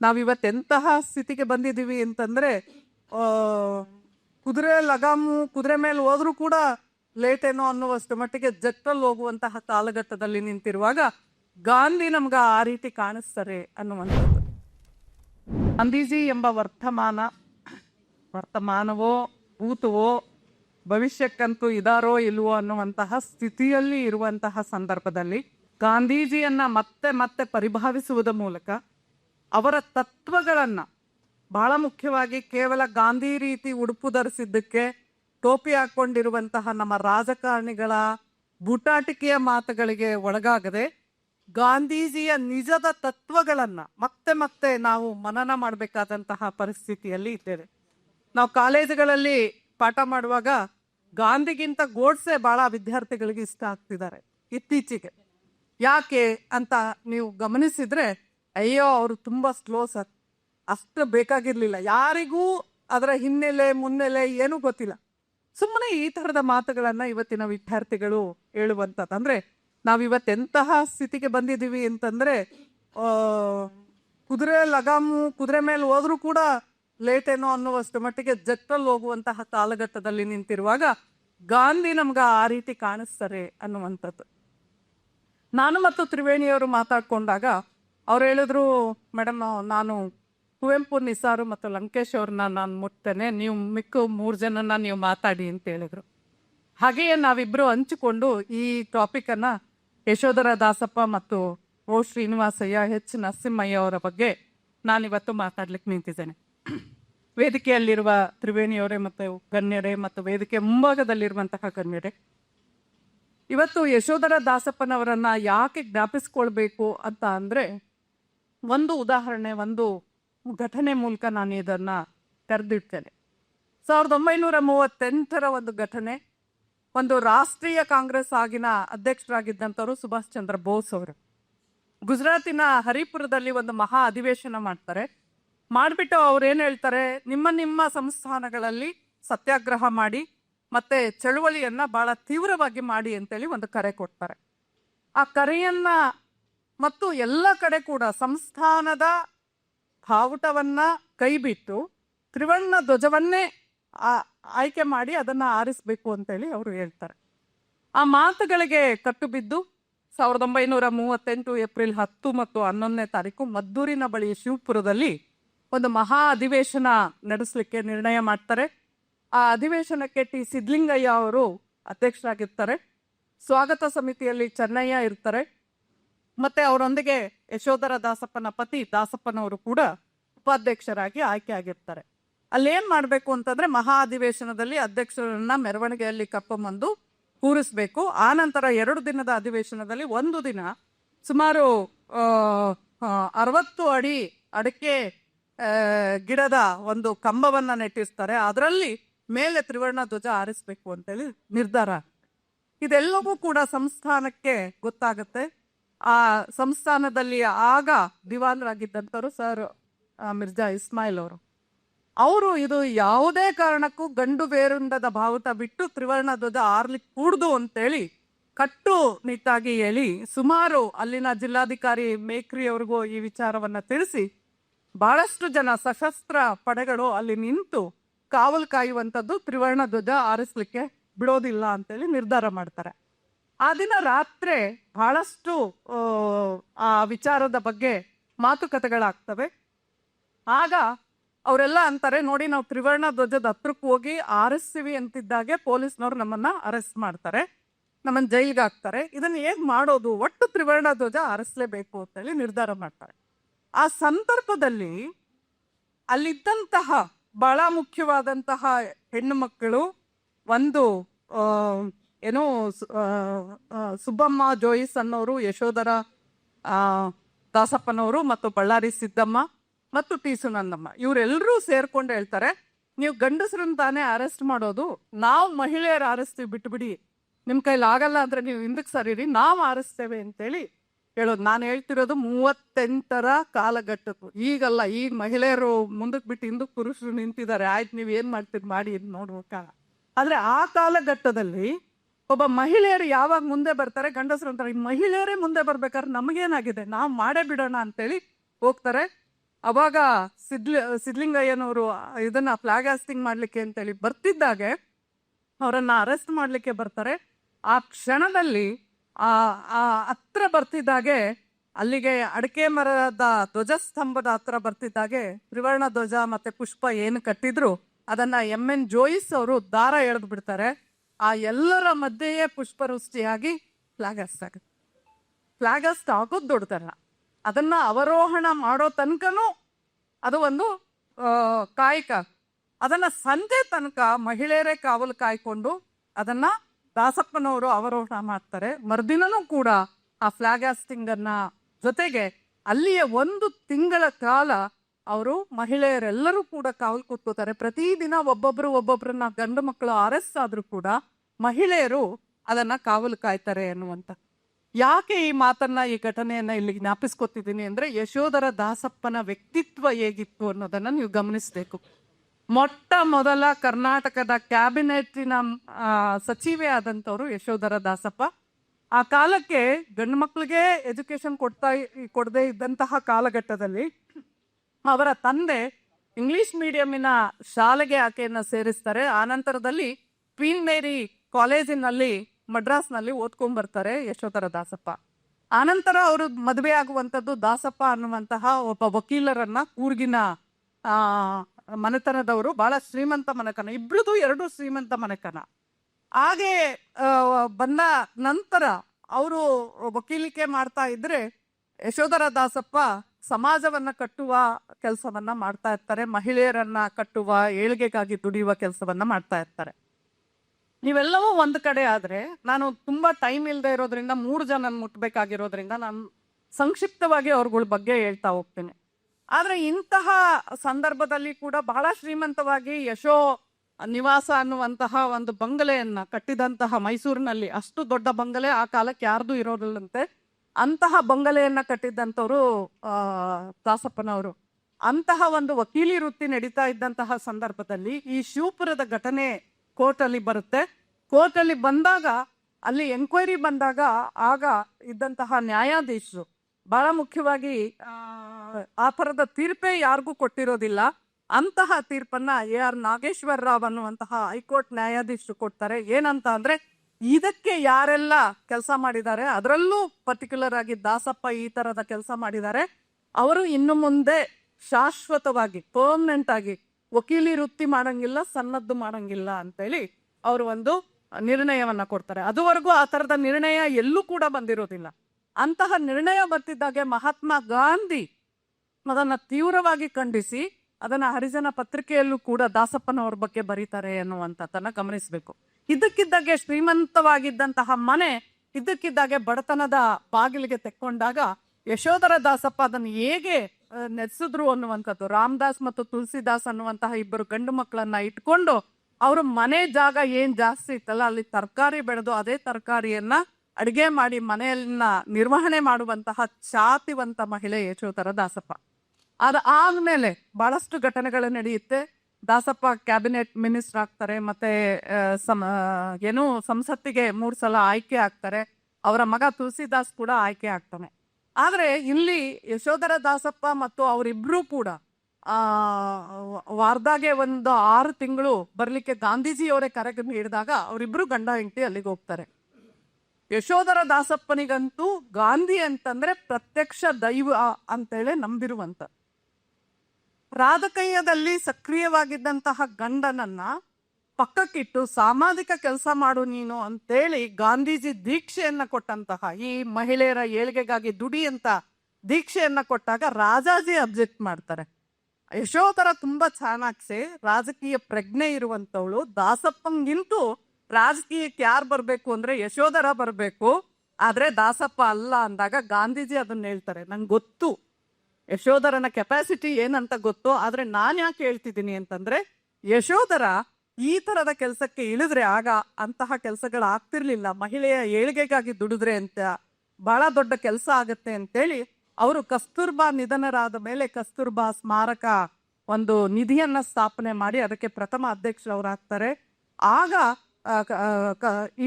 ನಾವಿವತ್ತೆಂತಹ ಸ್ಥಿತಿಗೆ ಬಂದಿದ್ದೀವಿ ಅಂತಂದ್ರೆ ಕುದುರೆ ಲಗಾಮು, ಕುದುರೆ ಮೇಲೆ ಹೋದ್ರೂ ಕೂಡ ಲೇಟೇನೋ ಅನ್ನುವಷ್ಟು ಮಟ್ಟಿಗೆ ಜಟ್ಟಲ್ಲಿ ಹೋಗುವಂತಹ ಕಾಲಘಟ್ಟದಲ್ಲಿ ನಿಂತಿರುವಾಗ ಗಾಂಧಿ ನಮ್ಗೆ ಆ ರೀತಿ ಕಾಣಿಸ್ತಾರೆ ಅನ್ನುವಂಥದ್ದು. ಗಾಂಧೀಜಿ ಎಂಬ ವರ್ತಮಾನ, ವರ್ತಮಾನವೋ, ಭೂತವೋ, ಭವಿಷ್ಯಕ್ಕಂತೂ ಇದಾರೋ ಇಲ್ವೋ ಅನ್ನುವಂತಹ ಸ್ಥಿತಿಯಲ್ಲಿ ಇರುವಂತಹ ಸಂದರ್ಭದಲ್ಲಿ ಗಾಂಧೀಜಿಯನ್ನ ಮತ್ತೆ ಮತ್ತೆ ಪರಿಭಾವಿಸುವುದರ ಮೂಲಕ ಅವರ ತತ್ವಗಳನ್ನು ಬಹಳ ಮುಖ್ಯವಾಗಿ ಕೇವಲ ಗಾಂಧಿ ರೀತಿ ಉಡುಪು ಧರಿಸಿದ್ದಕ್ಕೆ ಟೋಪಿ ಹಾಕೊಂಡಿರುವಂತಹ ನಮ್ಮ ರಾಜಕಾರಣಿಗಳ ಬುಟಾಟಿಕೆಯ ಮಾತುಗಳಿಗೆ ಒಳಗಾಗದೆ ಗಾಂಧೀಜಿಯ ನಿಜದ ತತ್ವಗಳನ್ನು ಮತ್ತೆ ಮತ್ತೆ ನಾವು ಮನನ ಮಾಡಬೇಕಾದಂತಹ ಪರಿಸ್ಥಿತಿಯಲ್ಲಿ ಇದ್ದೇವೆ. ನಾವು ಕಾಲೇಜುಗಳಲ್ಲಿ ಪಾಠ ಮಾಡುವಾಗ ಗಾಂಧಿಗಿಂತ ಗೋಡ್ಸೆ ಬಹಳ ವಿದ್ಯಾರ್ಥಿಗಳಿಗೆ ಇಷ್ಟ ಆಗ್ತಿದ್ದಾರೆ ಇತ್ತೀಚೆಗೆ. ಯಾಕೆ ಅಂತ ನೀವು ಗಮನಿಸಿದ್ರೆ ಅಯ್ಯೋ, ಅವರು ತುಂಬ ಸ್ಲೋ ಸರ್ ಅಷ್ಟು ಬೇಕಾಗಿರಲಿಲ್ಲ. ಯಾರಿಗೂ ಅದರ ಹಿನ್ನೆಲೆ, ಮುನ್ನೆಲೆ ಏನೂ ಗೊತ್ತಿಲ್ಲ. ಸುಮ್ಮನೆ ಈ ತರದ ಮಾತುಗಳನ್ನ ಇವತ್ತಿನ ವಿದ್ಯಾರ್ಥಿಗಳು ಹೇಳುವಂಥದ್ದು. ಅಂದ್ರೆ ನಾವಿವತ್ತೆಂತಹ ಸ್ಥಿತಿಗೆ ಬಂದಿದ್ದೀವಿ ಅಂತಂದ್ರೆ ಕುದುರೆ ಲಗಾಮು, ಕುದುರೆ ಮೇಲೆ ಹೋದ್ರೂ ಕೂಡ ಲೇಟ್ ಏನೋ ಅನ್ನುವಷ್ಟು ಮಟ್ಟಿಗೆ ಜಟ್ಟಲ್ಲಿ ಹೋಗುವಂತಹ ಕಾಲಘಟ್ಟದಲ್ಲಿ ನಿಂತಿರುವಾಗ ಗಾಂಧಿ ನಮ್ಗೆ ಆ ರೀತಿ ಕಾಣಿಸ್ತಾರೆ ಅನ್ನುವಂಥದ್ದು. ನಾನು ಮತ್ತು ತ್ರಿವೇಣಿಯವರು ಮಾತಾಡ್ಕೊಂಡಾಗ ಅವ್ರು ಹೇಳಿದ್ರು ಮೇಡಮ್ ನಾನು ಕುವೆಂಪು, ನಿಸಾರು ಮತ್ತು ಲಂಕೇಶ್ ಅವ್ರನ್ನ ನಾನು ಮುಟ್ತೇನೆ. ನೀವು ಮಿಕ್ಕು ಮೂರು ಜನನ ನೀವು ಮಾತಾಡಿ ಅಂತ ಹೇಳಿದ್ರು. ಹಾಗೆಯೇ ನಾವಿಬ್ಬರು ಹಂಚಿಕೊಂಡು ಈ ಟಾಪಿಕನ್ನು ಯಶೋಧರ ದಾಸಪ್ಪ ಮತ್ತು ಓ ಶ್ರೀನಿವಾಸಯ್ಯ ಎಚ್ ನರಸಿಂಹಯ್ಯ ಅವರ ಬಗ್ಗೆ ನಾನಿವತ್ತು ಮಾತಾಡ್ಲಿಕ್ಕೆ ನಿಂತಿದ್ದೇನೆ. ವೇದಿಕೆಯಲ್ಲಿರುವ ತ್ರಿವೇಣಿಯವರೇ ಮತ್ತು ಗಣ್ಯರೇ ಮತ್ತು ವೇದಿಕೆ ಮುಂಭಾಗದಲ್ಲಿರುವಂತಹ ಗಣ್ಯರೇ, ಇವತ್ತು ಯಶೋಧರ ದಾಸಪ್ಪನವರನ್ನ ಯಾಕೆ ಜ್ಞಾಪಿಸ್ಕೊಳ್ಬೇಕು ಅಂತ ಅಂದ್ರೆ ಒಂದು ಉದಾಹರಣೆ, ಒಂದು ಘಟನೆ ಮೂಲಕ ನಾನು ಇದನ್ನ ತೆರೆದಿಡ್ತೇನೆ. ಸಾವಿರದ ಒಂಬೈನೂರ ಮೂವತ್ತೆಂಟರ ಒಂದು ಘಟನೆ, ಒಂದು ರಾಷ್ಟ್ರೀಯ ಕಾಂಗ್ರೆಸ್ ಆಗಿನ ಅಧ್ಯಕ್ಷರಾಗಿದ್ದಂಥವರು ಸುಭಾಷ್ ಚಂದ್ರ ಬೋಸ್ ಅವರು. ಗುಜರಾತಿನ ಹರಿಪುರದಲ್ಲಿ ಒಂದು ಮಹಾ ಅಧಿವೇಶನ ಮಾಡ್ತಾರೆ. ಮಾಡಿಬಿಟ್ಟು ಅವ್ರು ಏನು ಹೇಳ್ತಾರೆ, ನಿಮ್ಮ ನಿಮ್ಮ ಸಂಸ್ಥಾನಗಳಲ್ಲಿ ಸತ್ಯಾಗ್ರಹ ಮಾಡಿ, ಮತ್ತೆ ಚಳುವಳಿಯನ್ನ ಬಹಳ ತೀವ್ರವಾಗಿ ಮಾಡಿ ಅಂತೇಳಿ ಒಂದು ಕರೆ ಕೊಡ್ತಾರೆ. ಆ ಕರೆಯನ್ನ ಮತ್ತು ಎಲ್ಲ ಕಡೆ ಕೂಡ ಸಂಸ್ಥಾನದ ಬಾವುಟವನ್ನ ಕೈಬಿಟ್ಟು ತ್ರಿವರ್ಣ ಧ್ವಜವನ್ನೇ ಆಯ್ಕೆ ಮಾಡಿ ಅದನ್ನ ಆರಿಸಬೇಕು ಅಂತೇಳಿ ಅವರು ಹೇಳ್ತಾರೆ. ಆ ಮಾತುಗಳಿಗೆ ಕಟ್ಟು ಬಿದ್ದು ಸಾವಿರದ ಒಂಬೈನೂರ ಮೂವತ್ತೆಂಟು ಏಪ್ರಿಲ್ ಹತ್ತು ಮತ್ತು ಹನ್ನೊಂದನೇ ತಾರೀಕು ಮದ್ದೂರಿನ ಬಳಿ ಶಿವಪುರದಲ್ಲಿ ಒಂದು ಮಹಾ ಅಧಿವೇಶನ ನಡೆಸಲಿಕ್ಕೆ ನಿರ್ಣಯ ಮಾಡ್ತಾರೆ. ಆ ಅಧಿವೇಶನಕ್ಕೆ ಟಿ ಸಿದ್ಲಿಂಗಯ್ಯ ಅವರು ಅಧ್ಯಕ್ಷರಾಗಿರ್ತಾರೆ. ಸ್ವಾಗತ ಸಮಿತಿಯಲ್ಲಿ ಚೆನ್ನಯ್ಯ ಇರ್ತಾರೆ. ಮತ್ತೆ ಅವರೊಂದಿಗೆ ಯಶೋಧರ ದಾಸಪ್ಪನ ಪತಿ ದಾಸಪ್ಪನವರು ಕೂಡ ಉಪಾಧ್ಯಕ್ಷರಾಗಿ ಆಯ್ಕೆ ಆಗಿರ್ತಾರೆ. ಅಲ್ಲೇನ್ ಮಾಡಬೇಕು ಅಂತಂದ್ರೆ ಮಹಾ ಅಧಿವೇಶನದಲ್ಲಿ ಅಧ್ಯಕ್ಷರನ್ನ ಮೆರವಣಿಗೆಯಲ್ಲಿ ಕರ್ಕೊಂಬಂದು ಕೂರಿಸ್ಬೇಕು. ಆ ನಂತರ ಎರಡು ದಿನದ ಅಧಿವೇಶನದಲ್ಲಿ ಒಂದು ದಿನ ಸುಮಾರು ಅರವತ್ತು ಅಡಿ ಅಡಕೆ ಗಿಡದ ಒಂದು ಕಂಬವನ್ನ ನೆಟ್ಟಿಸ್ತಾರೆ ಅದರಲ್ಲಿ ಮೇಲೆ ತ್ರಿವರ್ಣ ಧ್ವಜ ಆರಿಸ್ಬೇಕು ಅಂತೇಳಿ ನಿರ್ಧಾರ ಇದೆಲ್ಲವೂ ಕೂಡ ಸಂಸ್ಥಾನಕ್ಕೆ ಗೊತ್ತಾಗುತ್ತೆ. ಆ ಸಂಸ್ಥಾನದಲ್ಲಿ ಆಗ ದಿವಾನರಾಗಿದ್ದಂಥವ್ರು ಸರ್ ಮಿರ್ಜಾ ಇಸ್ಮಾಯಿಲ್ ಅವರು. ಅವರು ಇದು ಯಾವುದೇ ಕಾರಣಕ್ಕೂ ಗಂಡು ಬೇರುಂದದ ಭಾವುತ ಬಿಟ್ಟು ತ್ರಿವರ್ಣ ಧ್ವಜ ಆರ್ಲಿಕ್ಕೆ ಕೂಡ್ದು ಅಂತೇಳಿ ಕಟ್ಟು ನಿಟ್ಟಾಗಿ ಹೇಳಿ ಸುಮಾರು ಅಲ್ಲಿನ ಜಿಲ್ಲಾಧಿಕಾರಿ ಮೇಕ್ರಿ ಅವ್ರಿಗೂ ಈ ವಿಚಾರವನ್ನ ತಿಳಿಸಿ ಬಹಳಷ್ಟು ಜನ ಸಶಸ್ತ್ರ ಪಡೆಗಳು ಅಲ್ಲಿ ನಿಂತು ಕಾವಲು ಕಾಯುವಂಥದ್ದು ತ್ರಿವರ್ಣ ಧ್ವಜ ಆರಿಸ್ಲಿಕ್ಕೆ ಬಿಡೋದಿಲ್ಲ ಅಂತೇಳಿ ನಿರ್ಧಾರ ಮಾಡ್ತಾರೆ. ಆ ದಿನ ರಾತ್ರಿ ಬಹಳಷ್ಟು ಆ, ವಿಚಾರದ ಬಗ್ಗೆ ಮಾತುಕತೆಗಳಾಗ್ತವೆ. ಆಗ ಅವರೆಲ್ಲ ಅಂತಾರೆ ನೋಡಿ ನಾವು ತ್ರಿವರ್ಣ ಧ್ವಜದ ಹತ್ರಕ್ಕೆ ಹೋಗಿ ಆರಿಸ್ತೀವಿ ಅಂತಿದ್ದಾಗೆ ಪೊಲೀಸ್ನವ್ರು ನಮ್ಮನ್ನ ಅರೆಸ್ಟ್ ಮಾಡ್ತಾರೆ. ನಮ್ಮನ್ನ ಜೈಲ್ಗೆ ಹಾಕ್ತಾರೆ. ಇದನ್ನ ಹೇಗ್ ಮಾಡೋದು? ಒಟ್ಟು ತ್ರಿವರ್ಣ ಧ್ವಜ ಆರಿಸ್ಲೇಬೇಕು ಅಂತೇಳಿ ನಿರ್ಧಾರ ಮಾಡ್ತಾರೆ. ಆ ಸಂದರ್ಭದಲ್ಲಿ ಅಲ್ಲಿದ್ದಂತಹ ಬಹಳ ಮುಖ್ಯವಾದಂತಹ ಹೆಣ್ಣು ಮಕ್ಕಳು ಒಂದು ಏನೋ ಸುಬ್ಬಮ್ಮ, ಜೋಯಿಸ್ ಅನ್ನೋರು, ಯಶೋಧರ ದಾಸಪ್ಪನವರು ಮತ್ತು ಬಳ್ಳಾರಿ ಸಿದ್ದಮ್ಮ ಮತ್ತು ಟಿ ಸುನಂದಮ್ಮ. ಇವರೆಲ್ಲರೂ ಸೇರ್ಕೊಂಡು ಹೇಳ್ತಾರೆ, ನೀವು ಗಂಡಸರನ್ನ ತಾನೇ ಅರೆಸ್ಟ್ ಮಾಡೋದು. ನಾವು ಮಹಿಳೆಯರು ಆರಿಸ್ತೀವಿ ಬಿಟ್ಬಿಡಿ. ನಿಮ್ಮ ಕೈಲಿ ಆಗಲ್ಲ ಅಂದ್ರೆ ನೀವು ಹಿಂದಕ್ಕೆ ಸರಿರಿ. ನಾವು ಆರಿಸ್ತೇವೆ ಅಂತೇಳಿ ಹೇಳೋದು. ನಾನು ಹೇಳ್ತಿರೋದು ಮೂವತ್ತೆಂಟರ ಕಾಲಘಟ್ಟದ್ದು. ಈಗಲ್ಲ, ಈಗ ಮಹಿಳೆಯರು ಮುಂದಕ್ಕೆ ಬಿಟ್ಟು ಹಿಂದಕ್ಕೆ ಪುರುಷರು ನಿಂತಿದ್ದಾರೆ. ಆಯ್ತು, ನೀವು ಏನು ಮಾಡ್ತೀರಿ? ಮಾಡಿ ನೋಡುವ ಕಾಲ ಆದ್ರೆ ಆ ಕಾಲಘಟ್ಟದಲ್ಲಿ ಒಬ್ಬ ಮಹಿಳೆಯರು ಯಾವಾಗ ಮುಂದೆ ಬರ್ತಾರೆ, ಗಂಡಸರು ಅಂತಾರೆ, ಈ ಮಹಿಳೆಯರೇ ಮುಂದೆ ಬರ್ಬೇಕಾದ್ರೆ ನಮಗೇನಾಗಿದೆ? ನಾವು ಮಾಡೇ ಬಿಡೋಣ ಅಂತೇಳಿ ಹೋಗ್ತಾರೆ. ಅವಾಗ ಸಿದ್ಲಿ, ಸಿದ್ಲಿಂಗಯ್ಯನವರು ಇದನ್ನ ಫ್ಲಾಗ್ ಆಸ್ಟಿಂಗ್ ಮಾಡ್ಲಿಕ್ಕೆ ಅಂತೇಳಿ ಬರ್ತಿದ್ದಾಗೆ, ಅವರನ್ನ ಅರೆಸ್ಟ್ ಮಾಡ್ಲಿಕ್ಕೆ ಬರ್ತಾರೆ. ಆ ಕ್ಷಣದಲ್ಲಿ ಆ ಆ ಹತ್ರ ಬರ್ತಿದ್ದಾಗೆ, ಅಲ್ಲಿಗೆ ಅಡಕೆ ಮರದ ಧ್ವಜಸ್ತಂಭದ ಹತ್ರ ಬರ್ತಿದ್ದಾಗೆ, ತ್ರಿವರ್ಣ ಧ್ವಜ ಮತ್ತೆ ಪುಷ್ಪ ಏನು ಕಟ್ಟಿದ್ರು, ಅದನ್ನ ಎಂ ಎನ್ ಜೋಯಿಸ್ ಅವರು ದಾರ ಎಳೆದು ಬಿಡ್ತಾರೆ. ಆ ಎಲ್ಲರ ಮಧ್ಯೆಯೇ ಪುಷ್ಪವೃಷ್ಟಿಯಾಗಿ ಫ್ಲಾಗ್ ಆಗುತ್ತೆ. ಫ್ಲಾಗ್ ಹಾಸ್ಟ್ ಹಾಕೋದು ದೊಡ್ಡದಲ್ಲ. ಅದನ್ನ ಅವರೋಹಣ ಮಾಡೋ ತನಕನೂ ಅದು ಒಂದು ಕಾಯಕ. ಅದನ್ನ ಸಂಜೆ ತನಕ ಮಹಿಳೆಯರೇ ಕಾವಲು ಕಾಯ್ಕೊಂಡು ಅದನ್ನ ದಾಸಪ್ಪನವರು ಅವರೋಹಣ ಮಾಡ್ತಾರೆ. ಮರುದಿನನೂ ಕೂಡ ಆ ಫ್ಲಾಗ್ ಹಾಸ್ಟಿಂಗ್ ಅನ್ನ ಜೊತೆಗೆ ಅಲ್ಲಿಯ ಒಂದು ತಿಂಗಳ ಕಾಲ ಅವರು ಮಹಿಳೆಯರೆಲ್ಲರೂ ಕೂಡ ಕಾವಲು ಕೂತ್ಕೋತಾರೆ ಪ್ರತಿದಿನ ಒಬ್ಬೊಬ್ರು ಒಬ್ಬೊಬ್ರನ್ನ ಗಂಡು ಮಕ್ಕಳು ಅರೆಸ್ಟ್ ಆದ್ರೂ ಕೂಡ ಮಹಿಳೆಯರು ಅದನ್ನ ಕಾವಲು ಕಾಯ್ತಾರೆ ಅನ್ನುವಂತ. ಯಾಕೆ ಈ ಮಾತನ್ನ, ಈ ಘಟನೆಯನ್ನ ಇಲ್ಲಿ ಜ್ಞಾಪಿಸ್ಕೊತಿದ್ದೀನಿ ಅಂದ್ರೆ ಯಶೋಧರ ದಾಸಪ್ಪನ ವ್ಯಕ್ತಿತ್ವ ಹೇಗಿತ್ತು ಅನ್ನೋದನ್ನ ನೀವು ಗಮನಿಸಬೇಕು. ಮೊಟ್ಟ ಮೊದಲ ಕರ್ನಾಟಕದ ಕ್ಯಾಬಿನೆಟ್ನ ಸಚಿವೆ ಆದಂಥವ್ರು ಯಶೋಧರ ದಾಸಪ್ಪ. ಆ ಕಾಲಕ್ಕೆ ಗಂಡು ಮಕ್ಕಳಿಗೆ ಎಜುಕೇಶನ್ ಕೊಡ್ತಾ, ಕೊಡದೇ ಇದ್ದಂತಹ ಕಾಲಘಟ್ಟದಲ್ಲಿ ಅವರ ತಂದೆ ಇಂಗ್ಲಿಷ್ ಮೀಡಿಯಂನ ಶಾಲೆಗೆ ಆಕೆಯನ್ನು ಸೇರಿಸ್ತಾರೆ. ಆನಂತರದಲ್ಲಿ ಕ್ವೀನ್ ಮೇರಿ ಕಾಲೇಜಿನಲ್ಲಿ ಮಡ್ರಾಸ್ನಲ್ಲಿ ಓದ್ಕೊಂಡ್ ಬರ್ತಾರೆ ಯಶೋಧರ ದಾಸಪ್ಪ. ಆನಂತರ ಅವರು ಮದುವೆ ಆಗುವಂಥದ್ದು ದಾಸಪ್ಪ ಅನ್ನುವಂತಹ ಒಬ್ಬ ವಕೀಲರನ್ನ ಕೂರ್ಗಿನ ಮನೆತನದವರು, ಬಹಳ ಶ್ರೀಮಂತ ಮನೆತನ ಇಬ್ಬರದು ಎರಡು ಶ್ರೀಮಂತ ಮನೆತನ. ಹಾಗೆ ಬಂದ ನಂತರ ಅವರು ವಕೀಲಿಕೆ ಮಾಡ್ತಾ ಇದ್ರೆ ಯಶೋಧರ ದಾಸಪ್ಪ ಸಮಾಜವನ್ನ ಕಟ್ಟುವ ಕೆಲಸವನ್ನ ಮಾಡ್ತಾ ಇರ್ತಾರೆ, ಮಹಿಳೆಯರನ್ನ ಕಟ್ಟುವ ಏಳಿಗೆಗಾಗಿ ದುಡಿಯುವ ಕೆಲಸವನ್ನ ಮಾಡ್ತಾ ಇರ್ತಾರೆ. ನೀವೆಲ್ಲವೂ ಒಂದು ಕಡೆ ಆದ್ರೆ ನಾನು ತುಂಬಾ ಟೈಮ್ ಇಲ್ಲದೆ ಇರೋದ್ರಿಂದ, ಮೂರು ಜನ ಮುಟ್ಬೇಕಾಗಿರೋದ್ರಿಂದ ನಾನು ಸಂಕ್ಷಿಪ್ತವಾಗಿ ಅವ್ರಗಳ ಬಗ್ಗೆ ಹೇಳ್ತಾ ಹೋಗ್ತೀನಿ. ಆದ್ರೆ ಇಂತಹ ಸಂದರ್ಭದಲ್ಲಿ ಕೂಡ ಬಹಳ ಶ್ರೀಮಂತವಾಗಿ ಯಶೋ ನಿವಾಸ ಅನ್ನುವಂತಹ ಒಂದು ಬಂಗಲೆಯನ್ನ ಕಟ್ಟಿದಂತಹ ಮೈಸೂರಿನಲ್ಲಿ ಅಷ್ಟು ದೊಡ್ಡ ಬಂಗಲೆ ಆ ಕಾಲಕ್ಕೆ ಯಾರ್ದು ಇರೋದಿಲ್ಲಂತೆ. ಅಂತಹ ಬಂಗಲೆಯನ್ನ ಕಟ್ಟಿದ್ದಂಥವ್ರು, ಆ, ದಾಸಪ್ಪನವರು. ಅಂತಹ ಒಂದು ವಕೀಲಿ ವೃತ್ತಿ ನಡೀತಾ ಇದ್ದಂತಹ ಸಂದರ್ಭದಲ್ಲಿ ಈ ಶಿವಪುರದ ಘಟನೆ ಕೋರ್ಟಲ್ಲಿ ಬರುತ್ತೆ. ಕೋರ್ಟಲ್ಲಿ ಬಂದಾಗ, ಅಲ್ಲಿ ಎಂಕ್ವೈರಿ ಬಂದಾಗ ಆಗ ಇದ್ದಂತಹ ನ್ಯಾಯಾಧೀಶರು, ಬಹಳ ಮುಖ್ಯವಾಗಿ ಆ ಥರದ ತೀರ್ಪೇ ಯಾರಿಗೂ ಕೊಟ್ಟಿರೋದಿಲ್ಲ. ಅಂತಹ ತೀರ್ಪನ್ನ ಎ ಆರ್ ನಾಗೇಶ್ವರ ರಾವ್ ಅನ್ನುವಂತಹ ಹೈಕೋರ್ಟ್ ನ್ಯಾಯಾಧೀಶರು ಕೊಡ್ತಾರೆ. ಏನಂತ ಅಂದ್ರೆ ಇದಕ್ಕೆ ಯಾರೆಲ್ಲ ಕೆಲಸ ಮಾಡಿದ್ದಾರೆ, ಅದರಲ್ಲೂ ಪರ್ಟಿಕ್ಯುಲರ್ ಆಗಿ ದಾಸಪ್ಪ ಈ ತರದ ಕೆಲಸ ಮಾಡಿದ್ದಾರೆ. ಅವರು ಇನ್ನು ಮುಂದೆ ಶಾಶ್ವತವಾಗಿ ಪರ್ಮನೆಂಟ್ ಆಗಿ ವಕೀಲಿ ವೃತ್ತಿ ಮಾಡಂಗಿಲ್ಲ, ಸನ್ನದ್ದು ಮಾಡಂಗಿಲ್ಲ ಅಂತೇಳಿ ಅವರು ಒಂದು ನಿರ್ಣಯವನ್ನ ಕೊಡ್ತಾರೆ. ಅದುವರೆಗೂ ಆ ತರದ ನಿರ್ಣಯ ಎಲ್ಲೂ ಕೂಡ ಬಂದಿರೋದಿಲ್ಲ. ಅಂತಹ ನಿರ್ಣಯ ಬರ್ತಿದ್ದಾಗೆ ಮಹಾತ್ಮ ಗಾಂಧಿ ಅದನ್ನ ತೀವ್ರವಾಗಿ ಖಂಡಿಸಿ, ಅದನ್ನ ಹರಿಜನ ಪತ್ರಿಕೆಯಲ್ಲೂ ಕೂಡ ದಾಸಪ್ಪನವ್ರ ಬಗ್ಗೆ ಬರೀತಾರೆ ಅನ್ನುವಂಥದ್ದನ್ನ ಗಮನಿಸಬೇಕು. ಇದ್ದಕ್ಕಿದ್ದಾಗೆ ಶ್ರೀಮಂತವಾಗಿದ್ದಂತಹ ಮನೆ, ಇದಕ್ಕಿದ್ದಾಗೆ ಬಡತನದ ಬಾಗಿಲಿಗೆ ತೆಕ್ಕೊಂಡಾಗ ಯಶೋಧರ ದಾಸಪ್ಪ ಅದನ್ನು ಹೇಗೆ ನೆಡೆಸಿದ್ರು ಅನ್ನುವಂಥದ್ದು. ರಾಮದಾಸ್ ಮತ್ತು ತುಳಸಿದಾಸ್ ಅನ್ನುವಂತಹ ಇಬ್ಬರು ಗಂಡು ಮಕ್ಕಳನ್ನ ಇಟ್ಕೊಂಡು ಅವರು ಮನೆ ಜಾಗ ಏನ್ ಜಾಸ್ತಿ ಇತ್ತಲ್ಲ, ಅಲ್ಲಿ ತರಕಾರಿ ಬೆಳೆದು ಅದೇ ತರಕಾರಿಯನ್ನ ಅಡಿಗೆ ಮಾಡಿ ಮನೆಯನ್ನ ನಿರ್ವಹಣೆ ಮಾಡುವಂತಹ ಚಾತಿವಂತ ಮಹಿಳೆ ಯಶೋಧರ ದಾಸಪ್ಪ. ಅದ ಆದ್ಮೇಲೆ ಬಹಳಷ್ಟು ಘಟನೆಗಳು ನಡೆಯುತ್ತೆ. ದಾಸಪ್ಪ ಕ್ಯಾಬಿನೆಟ್ ಮಿನಿಸ್ಟರ್ ಆಗ್ತಾರೆ, ಮತ್ತೆ ಸಮ ಏನು ಸಂಸತ್ತಿಗೆ ಮೂರು ಸಲ ಆಯ್ಕೆ ಆಗ್ತಾರೆ. ಅವರ ಮಗ ತುಳಸಿದಾಸ್ ಕೂಡ ಆಯ್ಕೆ ಆಗ್ತಾನೆ. ಆದ್ರೆ ಇಲ್ಲಿ ಯಶೋಧರ ದಾಸಪ್ಪ ಮತ್ತು ಅವರಿಬ್ರು ಕೂಡ, ಆ, ವಾರ್ದಾಗೆ ಒಂದು ಆರು ತಿಂಗಳು ಬರ್ಲಿಕ್ಕೆ ಗಾಂಧೀಜಿಯವರೇ ಕರೆಗೆ ಹಿಡಿದಾಗ ಅವರಿಬ್ರು ಗಂಡ ಹೆಂಡತಿ ಅಲ್ಲಿಗೆ ಹೋಗ್ತಾರೆ. ಯಶೋಧರ ದಾಸಪ್ಪನಿಗಂತೂ ಗಾಂಧಿ ಅಂತಂದ್ರೆ ಪ್ರತ್ಯಕ್ಷ ದೈವ ಅಂತೇಳಿ ನಂಬಿರುವಂತ ರಾಜಕೀಯದಲ್ಲಿ ಸಕ್ರಿಯವಾಗಿದ್ದಂತಹ ಗಂಡನನ್ನ ಪಕ್ಕಕ್ಕಿಟ್ಟು ಸಾಮಾಜಿಕ ಕೆಲಸ ಮಾಡು ನೀನು ಅಂತೇಳಿ ಗಾಂಧೀಜಿ ದೀಕ್ಷೆಯನ್ನ ಕೊಟ್ಟಂತಹ ಈ ಮಹಿಳೆಯರ ಏಳಿಗೆಗಾಗಿ ದುಡಿ ಅಂತ ದೀಕ್ಷೆಯನ್ನ ಕೊಟ್ಟಾಗ ರಾಜಾಜಿ ಅಬ್ಜೆಕ್ಟ್ ಮಾಡ್ತಾರೆ. ಯಶೋಧರ ತುಂಬಾ ಚಾಣಾಕ್ಷೆ ರಾಜಕೀಯ ಪ್ರಜ್ಞೆ ಇರುವಂತವಳು. ದಾಸಪ್ಪಂಗಿಂತೂ ರಾಜಕೀಯಕ್ಕೆ ಯಾರು ಬರಬೇಕು ಅಂದ್ರೆ ಯಶೋಧರ ಬರಬೇಕು. ಆದ್ರೆ ದಾಸಪ್ಪ ಅಲ್ಲ ಅಂದಾಗ ಗಾಂಧೀಜಿ ಅದನ್ನ ಹೇಳ್ತಾರೆ. ನಂಗೆ ಗೊತ್ತು. ಯಶೋಧರನ ಕೆಪಾಸಿಟಿ ಏನಂತ ಗೊತ್ತು, ಆದ್ರೆ ನಾನು ಯಾಕೆ ಹೇಳ್ತಿದ್ದೀನಿ ಅಂತಂದ್ರೆ, ಯಶೋಧರ ಈ ತರದ ಕೆಲಸಕ್ಕೆ ಇಳಿದ್ರೆ ಆಗ ಅಂತಹ ಕೆಲಸಗಳು ಆಗ್ತಿರ್ಲಿಲ್ಲ. ಮಹಿಳೆಯ ಏಳಿಗೆಗಾಗಿ ದುಡಿದ್ರೆ ಅಂತ, ಬಹಳ ದೊಡ್ಡ ಕೆಲಸ ಆಗತ್ತೆ ಅಂತೇಳಿ ಅವರು ಕಸ್ತೂರ್ಬಾ ನಿಧನರಾದ ಮೇಲೆ ಕಸ್ತೂರ್ಬಾ ಸ್ಮಾರಕ ಒಂದು ನಿಧಿಯನ್ನ ಸ್ಥಾಪನೆ ಮಾಡಿ ಅದಕ್ಕೆ ಪ್ರಥಮ ಅಧ್ಯಕ್ಷರವರಾಗ್ತಾರೆ. ಆಗ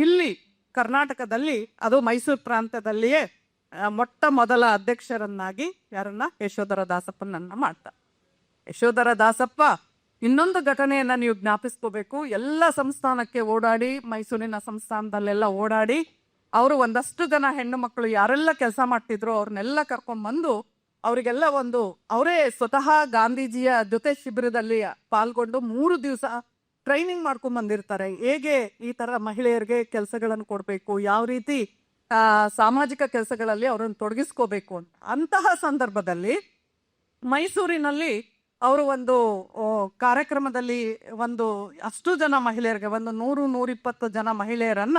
ಇಲ್ಲಿ ಕರ್ನಾಟಕದಲ್ಲಿ, ಅದು ಮೈಸೂರು ಪ್ರಾಂತ್ಯದಲ್ಲಿಯೇ ಮೊಟ್ಟ ಮೊದಲ ಅಧ್ಯಕ್ಷರನ್ನಾಗಿ ಯಾರನ್ನ? ಯಶೋಧರ ದಾಸಪ್ಪನನ್ನ ಮಾಡ್ತಾರೆ ಯಶೋಧರ ದಾಸಪ್ಪ, ಇನ್ನೊಂದು ಘಟನೆಯನ್ನ ನೀವು ಜ್ಞಾಪಿಸ್ಕೋಬೇಕು. ಎಲ್ಲ ಸಂಸ್ಥಾನಕ್ಕೆ ಓಡಾಡಿ, ಮೈಸೂರಿನ ಸಂಸ್ಥಾನದಲ್ಲೆಲ್ಲ ಓಡಾಡಿ, ಅವರು ಒಂದಷ್ಟು ಜನ ಹೆಣ್ಣು ಮಕ್ಕಳು ಯಾರೆಲ್ಲ ಕೆಲಸ ಮಾಡ್ತಿದ್ರು ಅವ್ರನ್ನೆಲ್ಲ ಕರ್ಕೊಂಡ್ಬಂದು ಅವರಿಗೆಲ್ಲ ಒಂದು, ಅವರೇ ಸ್ವತಃ ಗಾಂಧೀಜಿಯ ಜೊತೆ ಶಿಬಿರದಲ್ಲಿ ಪಾಲ್ಗೊಂಡು ಮೂರು ದಿವಸ ಟ್ರೈನಿಂಗ್ ಮಾಡ್ಕೊಂಡ್ ಬಂದಿರ್ತಾರೆ ಹೇಗೆ ಈ ತರ ಮಹಿಳೆಯರಿಗೆ ಕೆಲಸಗಳನ್ನು ಕೊಡಬೇಕು, ಯಾವ ರೀತಿ ಸಾಮಾಜಿಕ ಕೆಲಸಗಳಲ್ಲಿ ಅವರನ್ನು ತೊಡಗಿಸ್ಕೋಬೇಕು ಅಂತ. ಅಂತಹ ಸಂದರ್ಭದಲ್ಲಿ ಮೈಸೂರಿನಲ್ಲಿ ಅವರು ಒಂದು ಕಾರ್ಯಕ್ರಮದಲ್ಲಿ ಒಂದು ಅಷ್ಟು ಜನ ಮಹಿಳೆಯರಿಗೆ, ಒಂದು ನೂರು, ನೂರಿಪ್ಪತ್ತು ಜನ ಮಹಿಳೆಯರನ್ನ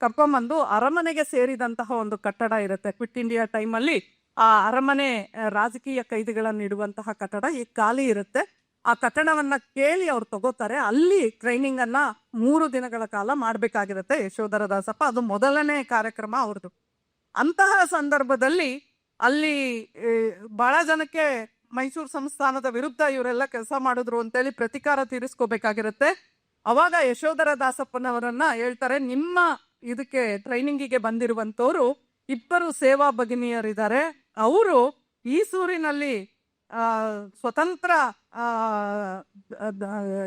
ಕರ್ಕೊಂಬಂದು ಅರಮನೆಗೆ ಸೇರಿದಂತಹ ಒಂದು ಕಟ್ಟಡ ಇರುತ್ತೆ. ಕ್ವಿಟ್ ಇಂಡಿಯಾ ಟೈಮಲ್ಲಿ ಆ ಅರಮನೆ, ರಾಜಕೀಯ ಕೈದಿಗಳನ್ನು ಇಡುವಂತಹ ಕಟ್ಟಡ ಈ ಖಾಲಿ ಇರುತ್ತೆ. ಆ ಕಟ್ಟಡವನ್ನ ಕೇಳಿ ಅವ್ರು ತಗೋತಾರೆ. ಅಲ್ಲಿ ಟ್ರೈನಿಂಗ್ ಅನ್ನ ಮೂರು ದಿನಗಳ ಕಾಲ ಮಾಡ್ಬೇಕಾಗಿರುತ್ತೆ ಯಶೋಧರ ದಾಸಪ್ಪ. ಅದು ಮೊದಲನೇ ಕಾರ್ಯಕ್ರಮ ಅವ್ರದ್ದು ಅಂತಹ ಸಂದರ್ಭದಲ್ಲಿ ಅಲ್ಲಿ ಬಹಳ ಜನಕ್ಕೆ ಮೈಸೂರು ಸಂಸ್ಥಾನದ ವಿರುದ್ಧ ಇವರೆಲ್ಲ ಕೆಲಸ ಮಾಡಿದ್ರು ಅಂತೇಳಿ ಪ್ರತಿಕಾರ ತೀರಿಸ್ಕೋಬೇಕಾಗಿರುತ್ತೆ. ಅವಾಗ ಯಶೋಧರ ದಾಸಪ್ಪನವರನ್ನ ಹೇಳ್ತಾರೆ, ನಿಮ್ಮ ಇದಕ್ಕೆ ಟ್ರೈನಿಂಗಿಗೆ ಬಂದಿರುವಂತವ್ರು ಇಬ್ಬರು ಸೇವಾ ಭಗಿನಿಯರಿದ್ದಾರೆ. ಅವರು ಈಸೂರಿನಲ್ಲಿ ಸ್ವತಂತ್ರ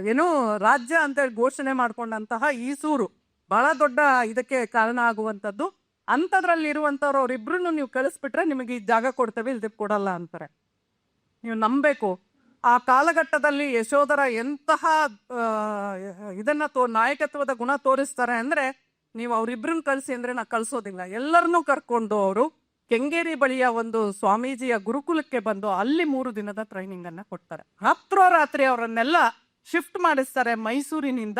ಏನು ರಾಜ್ಯ ಅಂತೇಳಿ ಘೋಷಣೆ ಮಾಡಿಕೊಂಡಂತಹ ಈಸೂರು. ಬಹಳ ದೊಡ್ಡ ಇದಕ್ಕೆ ಕಾರಣ ಆಗುವಂಥದ್ದು. ಅಂಥದ್ರಲ್ಲಿ ಇರುವಂಥವ್ರು ಅವರಿಬ್ರು ನೀವು ಕಳಿಸ್ಬಿಟ್ರೆ ನಿಮಗೆ ಈ ಜಾಗ ಕೊಡ್ತೇವೆ ಇಲ್ದೆ ಕೊಡಲ್ಲ ಅಂತಾರೆ. ನೀವು ನಂಬಬೇಕು ಆ ಕಾಲಘಟ್ಟದಲ್ಲಿ ಯಶೋಧರ ಎಂತಹ ಇದನ್ನ ತೋ, ನಾಯಕತ್ವದ ಗುಣ ತೋರಿಸ್ತಾರೆ ಅಂದ್ರೆ, ನೀವು ಅವ್ರಿಬ್ರನ್ನ ಕಳಿಸಿ ಅಂದ್ರೆ ನಾ ಕಳ್ಸೋದಿಲ್ಲ. ಎಲ್ಲರನ್ನೂ ಕರ್ಕೊಂಡು ಅವರು ಕೆಂಗೇರಿ ಬಳಿಯ ಒಂದು ಸ್ವಾಮೀಜಿಯ ಗುರುಕುಲಕ್ಕೆ ಬಂದು ಅಲ್ಲಿ ಮೂರು ದಿನದ ಟ್ರೈನಿಂಗ್ ಅನ್ನ ಕೊಡ್ತಾರೆ. ರಾತ್ರೋರಾತ್ರಿ ಅವರನ್ನೆಲ್ಲ ಶಿಫ್ಟ್ ಮಾಡಿಸ್ತಾರೆ ಮೈಸೂರಿನಿಂದ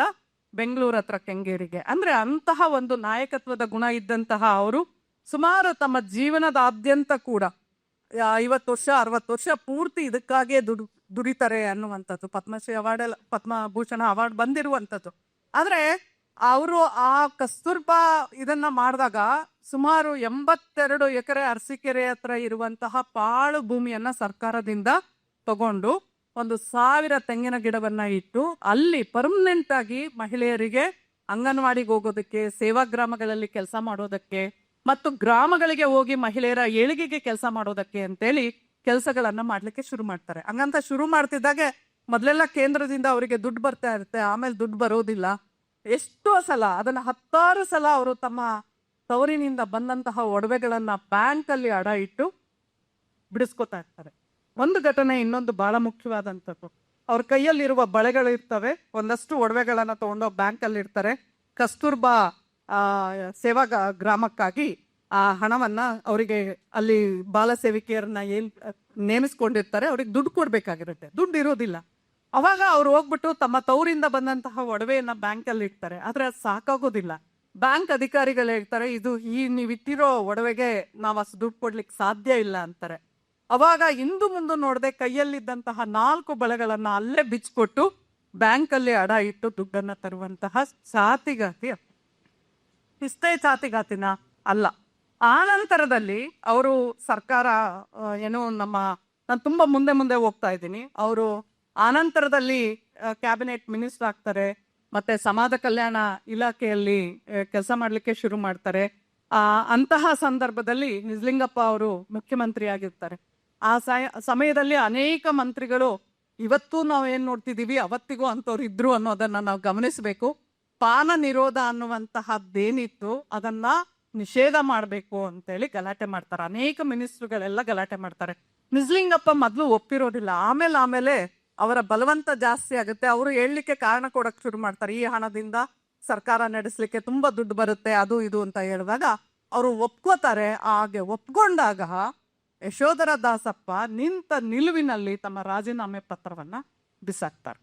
ಬೆಂಗಳೂರು ಹತ್ರ ಕೆಂಗೇರಿಗೆ. ಅಂದ್ರೆ ಅಂತಹ ಒಂದು ನಾಯಕತ್ವದ ಗುಣ ಇದ್ದಂತಹ ಅವರು ಸುಮಾರು ತಮ್ಮ ಜೀವನದಾದ್ಯಂತ ಕೂಡ ಐವತ್ತು ವರ್ಷ, ಅರವತ್ತು ವರ್ಷ ಪೂರ್ತಿ ಇದಕ್ಕಾಗೇ ದುಡು, ದುಡಿತಾರೆ ಅನ್ನುವಂಥದ್ದು. ಪದ್ಮಶ್ರೀ ಅವಾರ್ಡ್ ಪದ್ಮಭೂಷಣ ಅವಾರ್ಡ್ ಬಂದಿರುವಂಥದ್ದು. ಆದ್ರೆ ಅವರು ಆ ಕಸ್ತೂರ್ಬಾ ಇದನ್ನ ಮಾಡಿದಾಗ ಸುಮಾರು ಎಂಬತ್ತೆರಡು ಎಕರೆ ಅರಸಿಕೆರೆ ಹತ್ರ ಇರುವಂತಹ ಪಾಳು ಭೂಮಿಯನ್ನ ಸರ್ಕಾರದಿಂದ ತಗೊಂಡು ಒಂದು ಸಾವಿರ ತೆಂಗಿನ ಗಿಡವನ್ನ ಇಟ್ಟು ಅಲ್ಲಿ ಪರ್ಮನೆಂಟ್ ಆಗಿ ಮಹಿಳೆಯರಿಗೆ ಅಂಗನವಾಡಿಗೆ ಹೋಗೋದಕ್ಕೆ, ಸೇವಾ ಗ್ರಾಮಗಳಲ್ಲಿ ಕೆಲಸ ಮಾಡೋದಕ್ಕೆ ಮತ್ತು ಗ್ರಾಮಗಳಿಗೆ ಹೋಗಿ ಮಹಿಳೆಯರ ಏಳಿಗೆಗೆ ಕೆಲಸ ಮಾಡೋದಕ್ಕೆ ಅಂತೇಳಿ ಕೆಲಸಗಳನ್ನ ಮಾಡ್ಲಿಕ್ಕೆ ಶುರು ಮಾಡ್ತಾರೆ. ಹಂಗಂತ ಶುರು ಮಾಡ್ತಿದ್ದಾಗೆ ಮೊದಲೆಲ್ಲ ಕೇಂದ್ರದಿಂದ ಅವರಿಗೆ ದುಡ್ಡು ಬರ್ತಾ ಇರುತ್ತೆ. ಆಮೇಲೆ ದುಡ್ಡು ಬರೋದಿಲ್ಲ. ಎಷ್ಟೋ ಸಲ, ಅದನ್ನ ಹತ್ತಾರು ಸಲ ಅವರು ತಮ್ಮ ತವರಿನಿಂದ ಬಂದಂತಹ ಒಡವೆಗಳನ್ನ ಬ್ಯಾಂಕ್ ಅಲ್ಲಿ ಅಡ ಇಟ್ಟು ಬಿಡಿಸ್ಕೊತಾ ಇರ್ತಾರೆ. ಒಂದು ಘಟನೆ ಇನ್ನೊಂದು ಬಹಳ ಮುಖ್ಯವಾದಂಥದ್ದು. ಅವ್ರ ಕೈಯಲ್ಲಿರುವ ಬಳೆಗಳು ಇರ್ತವೆ, ಒಂದಷ್ಟು ಒಡವೆಗಳನ್ನ ತಗೊಂಡು ಬ್ಯಾಂಕ್ ಅಲ್ಲಿ ಇರ್ತಾರೆ ಕಸ್ತೂರ್ಬಾ ಸೇವಾ ಗ್ರಾಮಕ್ಕಾಗಿ ಆ ಹಣವನ್ನ ಅವರಿಗೆ ಅಲ್ಲಿ ಬಾಲ ಸೇವಿಕೆಯರನ್ನ ಏನ್ ನೇಮಿಸ್ಕೊಂಡಿರ್ತಾರೆ, ಅವ್ರಿಗೆ ದುಡ್ಡು ಕೊಡ್ಬೇಕಾಗಿರುತ್ತೆ. ದುಡ್ಡು ಇರೋದಿಲ್ಲ. ಅವಾಗ ಅವ್ರು ಹೋಗ್ಬಿಟ್ಟು ತಮ್ಮ ತವರಿಂದ ಬಂದಂತಹ ಒಡವೆಯನ್ನ ಬ್ಯಾಂಕ್ ಅಲ್ಲಿ ಇಡ್ತಾರೆ. ಆದ್ರೆ ಅದು ಸಾಕಾಗೋದಿಲ್ಲ. ಬ್ಯಾಂಕ್ ಅಧಿಕಾರಿಗಳು ಹೇಳ್ತಾರೆ, ಇದು ಈ ನೀವು ಇಟ್ಟಿರೋ ಒಡವೆಗೆ ನಾವು ಅಷ್ಟು ದುಡ್ಡು ಕೊಡ್ಲಿಕ್ಕೆ ಸಾಧ್ಯ ಇಲ್ಲ ಅಂತಾರೆ. ಅವಾಗ ಹಿಂದೂ ಮುಂದೆ ನೋಡದೆ ಕೈಯಲ್ಲಿದ್ದಂತಹ ನಾಲ್ಕು ಬಳೆಗಳನ್ನ ಅಲ್ಲೇ ಬಿಚ್ಚಿಕೊಟ್ಟು ಬ್ಯಾಂಕ್ ಅಲ್ಲಿ ಅಡ ಇಟ್ಟು ದುಡ್ಡನ್ನ ತರುವಂತಹ ಚಾತಿಗಾತಿ ಇಷ್ಟೇ ಚಾತಿಗಾತಿನ ಅಲ್ಲ. ಆ ನಂತರದಲ್ಲಿ ಅವರು ಸರ್ಕಾರ ಏನು ನಮ್ಮ, ನಾನು ತುಂಬಾ ಮುಂದೆ ಮುಂದೆ ಹೋಗ್ತಾ ಇದ್ದೀನಿ. ಅವರು ಆನಂತರದಲ್ಲಿ ಕ್ಯಾಬಿನೆಟ್ ಮಿನಿಸ್ಟರ್ ಆಗ್ತಾರೆ, ಮತ್ತೆ ಸಮಾಜ ಕಲ್ಯಾಣ ಇಲಾಖೆಯಲ್ಲಿ ಕೆಲಸ ಮಾಡಲಿಕ್ಕೆ ಶುರು ಮಾಡ್ತಾರೆ. ಆ, ಅಂತಹ ಸಂದರ್ಭದಲ್ಲಿ ನಿಜಲಿಂಗಪ್ಪ ಅವರು ಮುಖ್ಯಮಂತ್ರಿ ಆಗಿರ್ತಾರೆ. ಆ ಸಮಯದಲ್ಲಿ ಅನೇಕ ಮಂತ್ರಿಗಳು, ಇವತ್ತು ನಾವು ಏನ್ ನೋಡ್ತಿದೀವಿ, ಅವತ್ತಿಗೂ ಅಂತವ್ರು ಇದ್ರು ಅನ್ನೋದನ್ನ ನಾವು ಗಮನಿಸಬೇಕು. ಪಾನ ನಿರೋಧ ಅನ್ನುವಂತಹದ್ದೇನಿತ್ತು, ಅದನ್ನ ನಿಷೇಧ ಮಾಡಬೇಕು ಅಂತೇಳಿ ಗಲಾಟೆ ಮಾಡ್ತಾರೆ. ಅನೇಕ ಮಿನಿಸ್ಟ್ರುಗಳೆಲ್ಲ ಗಲಾಟೆ ಮಾಡ್ತಾರೆ. ನಿಜಲಿಂಗಪ್ಪ ಮೊದಲು ಒಪ್ಪಿರೋದಿಲ್ಲ. ಆಮೇಲೆ ಆಮೇಲೆ ಅವರ ಬಲವಂತ ಜಾಸ್ತಿ ಆಗುತ್ತೆ. ಅವರು ಹೇಳಲಿಕ್ಕೆ ಕಾರಣ ಕೊಡಕ್ಕೆ ಶುರು ಮಾಡ್ತಾರೆ. ಈ ಹಣದಿಂದ ಸರ್ಕಾರ ನಡೆಸಲಿಕ್ಕೆ ತುಂಬಾ ದುಡ್ಡು ಬರುತ್ತೆ, ಅದು ಇದು ಅಂತ ಹೇಳಿದಾಗ ಅವರು ಒಪ್ಕೋತಾರೆ. ಹಾಗೆ ಒಪ್ಕೊಂಡಾಗ ಯಶೋಧರ ದಾಸಪ್ಪ ನಿಂತ ನಿಲುವಿನಲ್ಲಿ ತಮ್ಮ ರಾಜೀನಾಮೆ ಪತ್ರವನ್ನ ಬಿಸಾಕ್ತಾರೆ.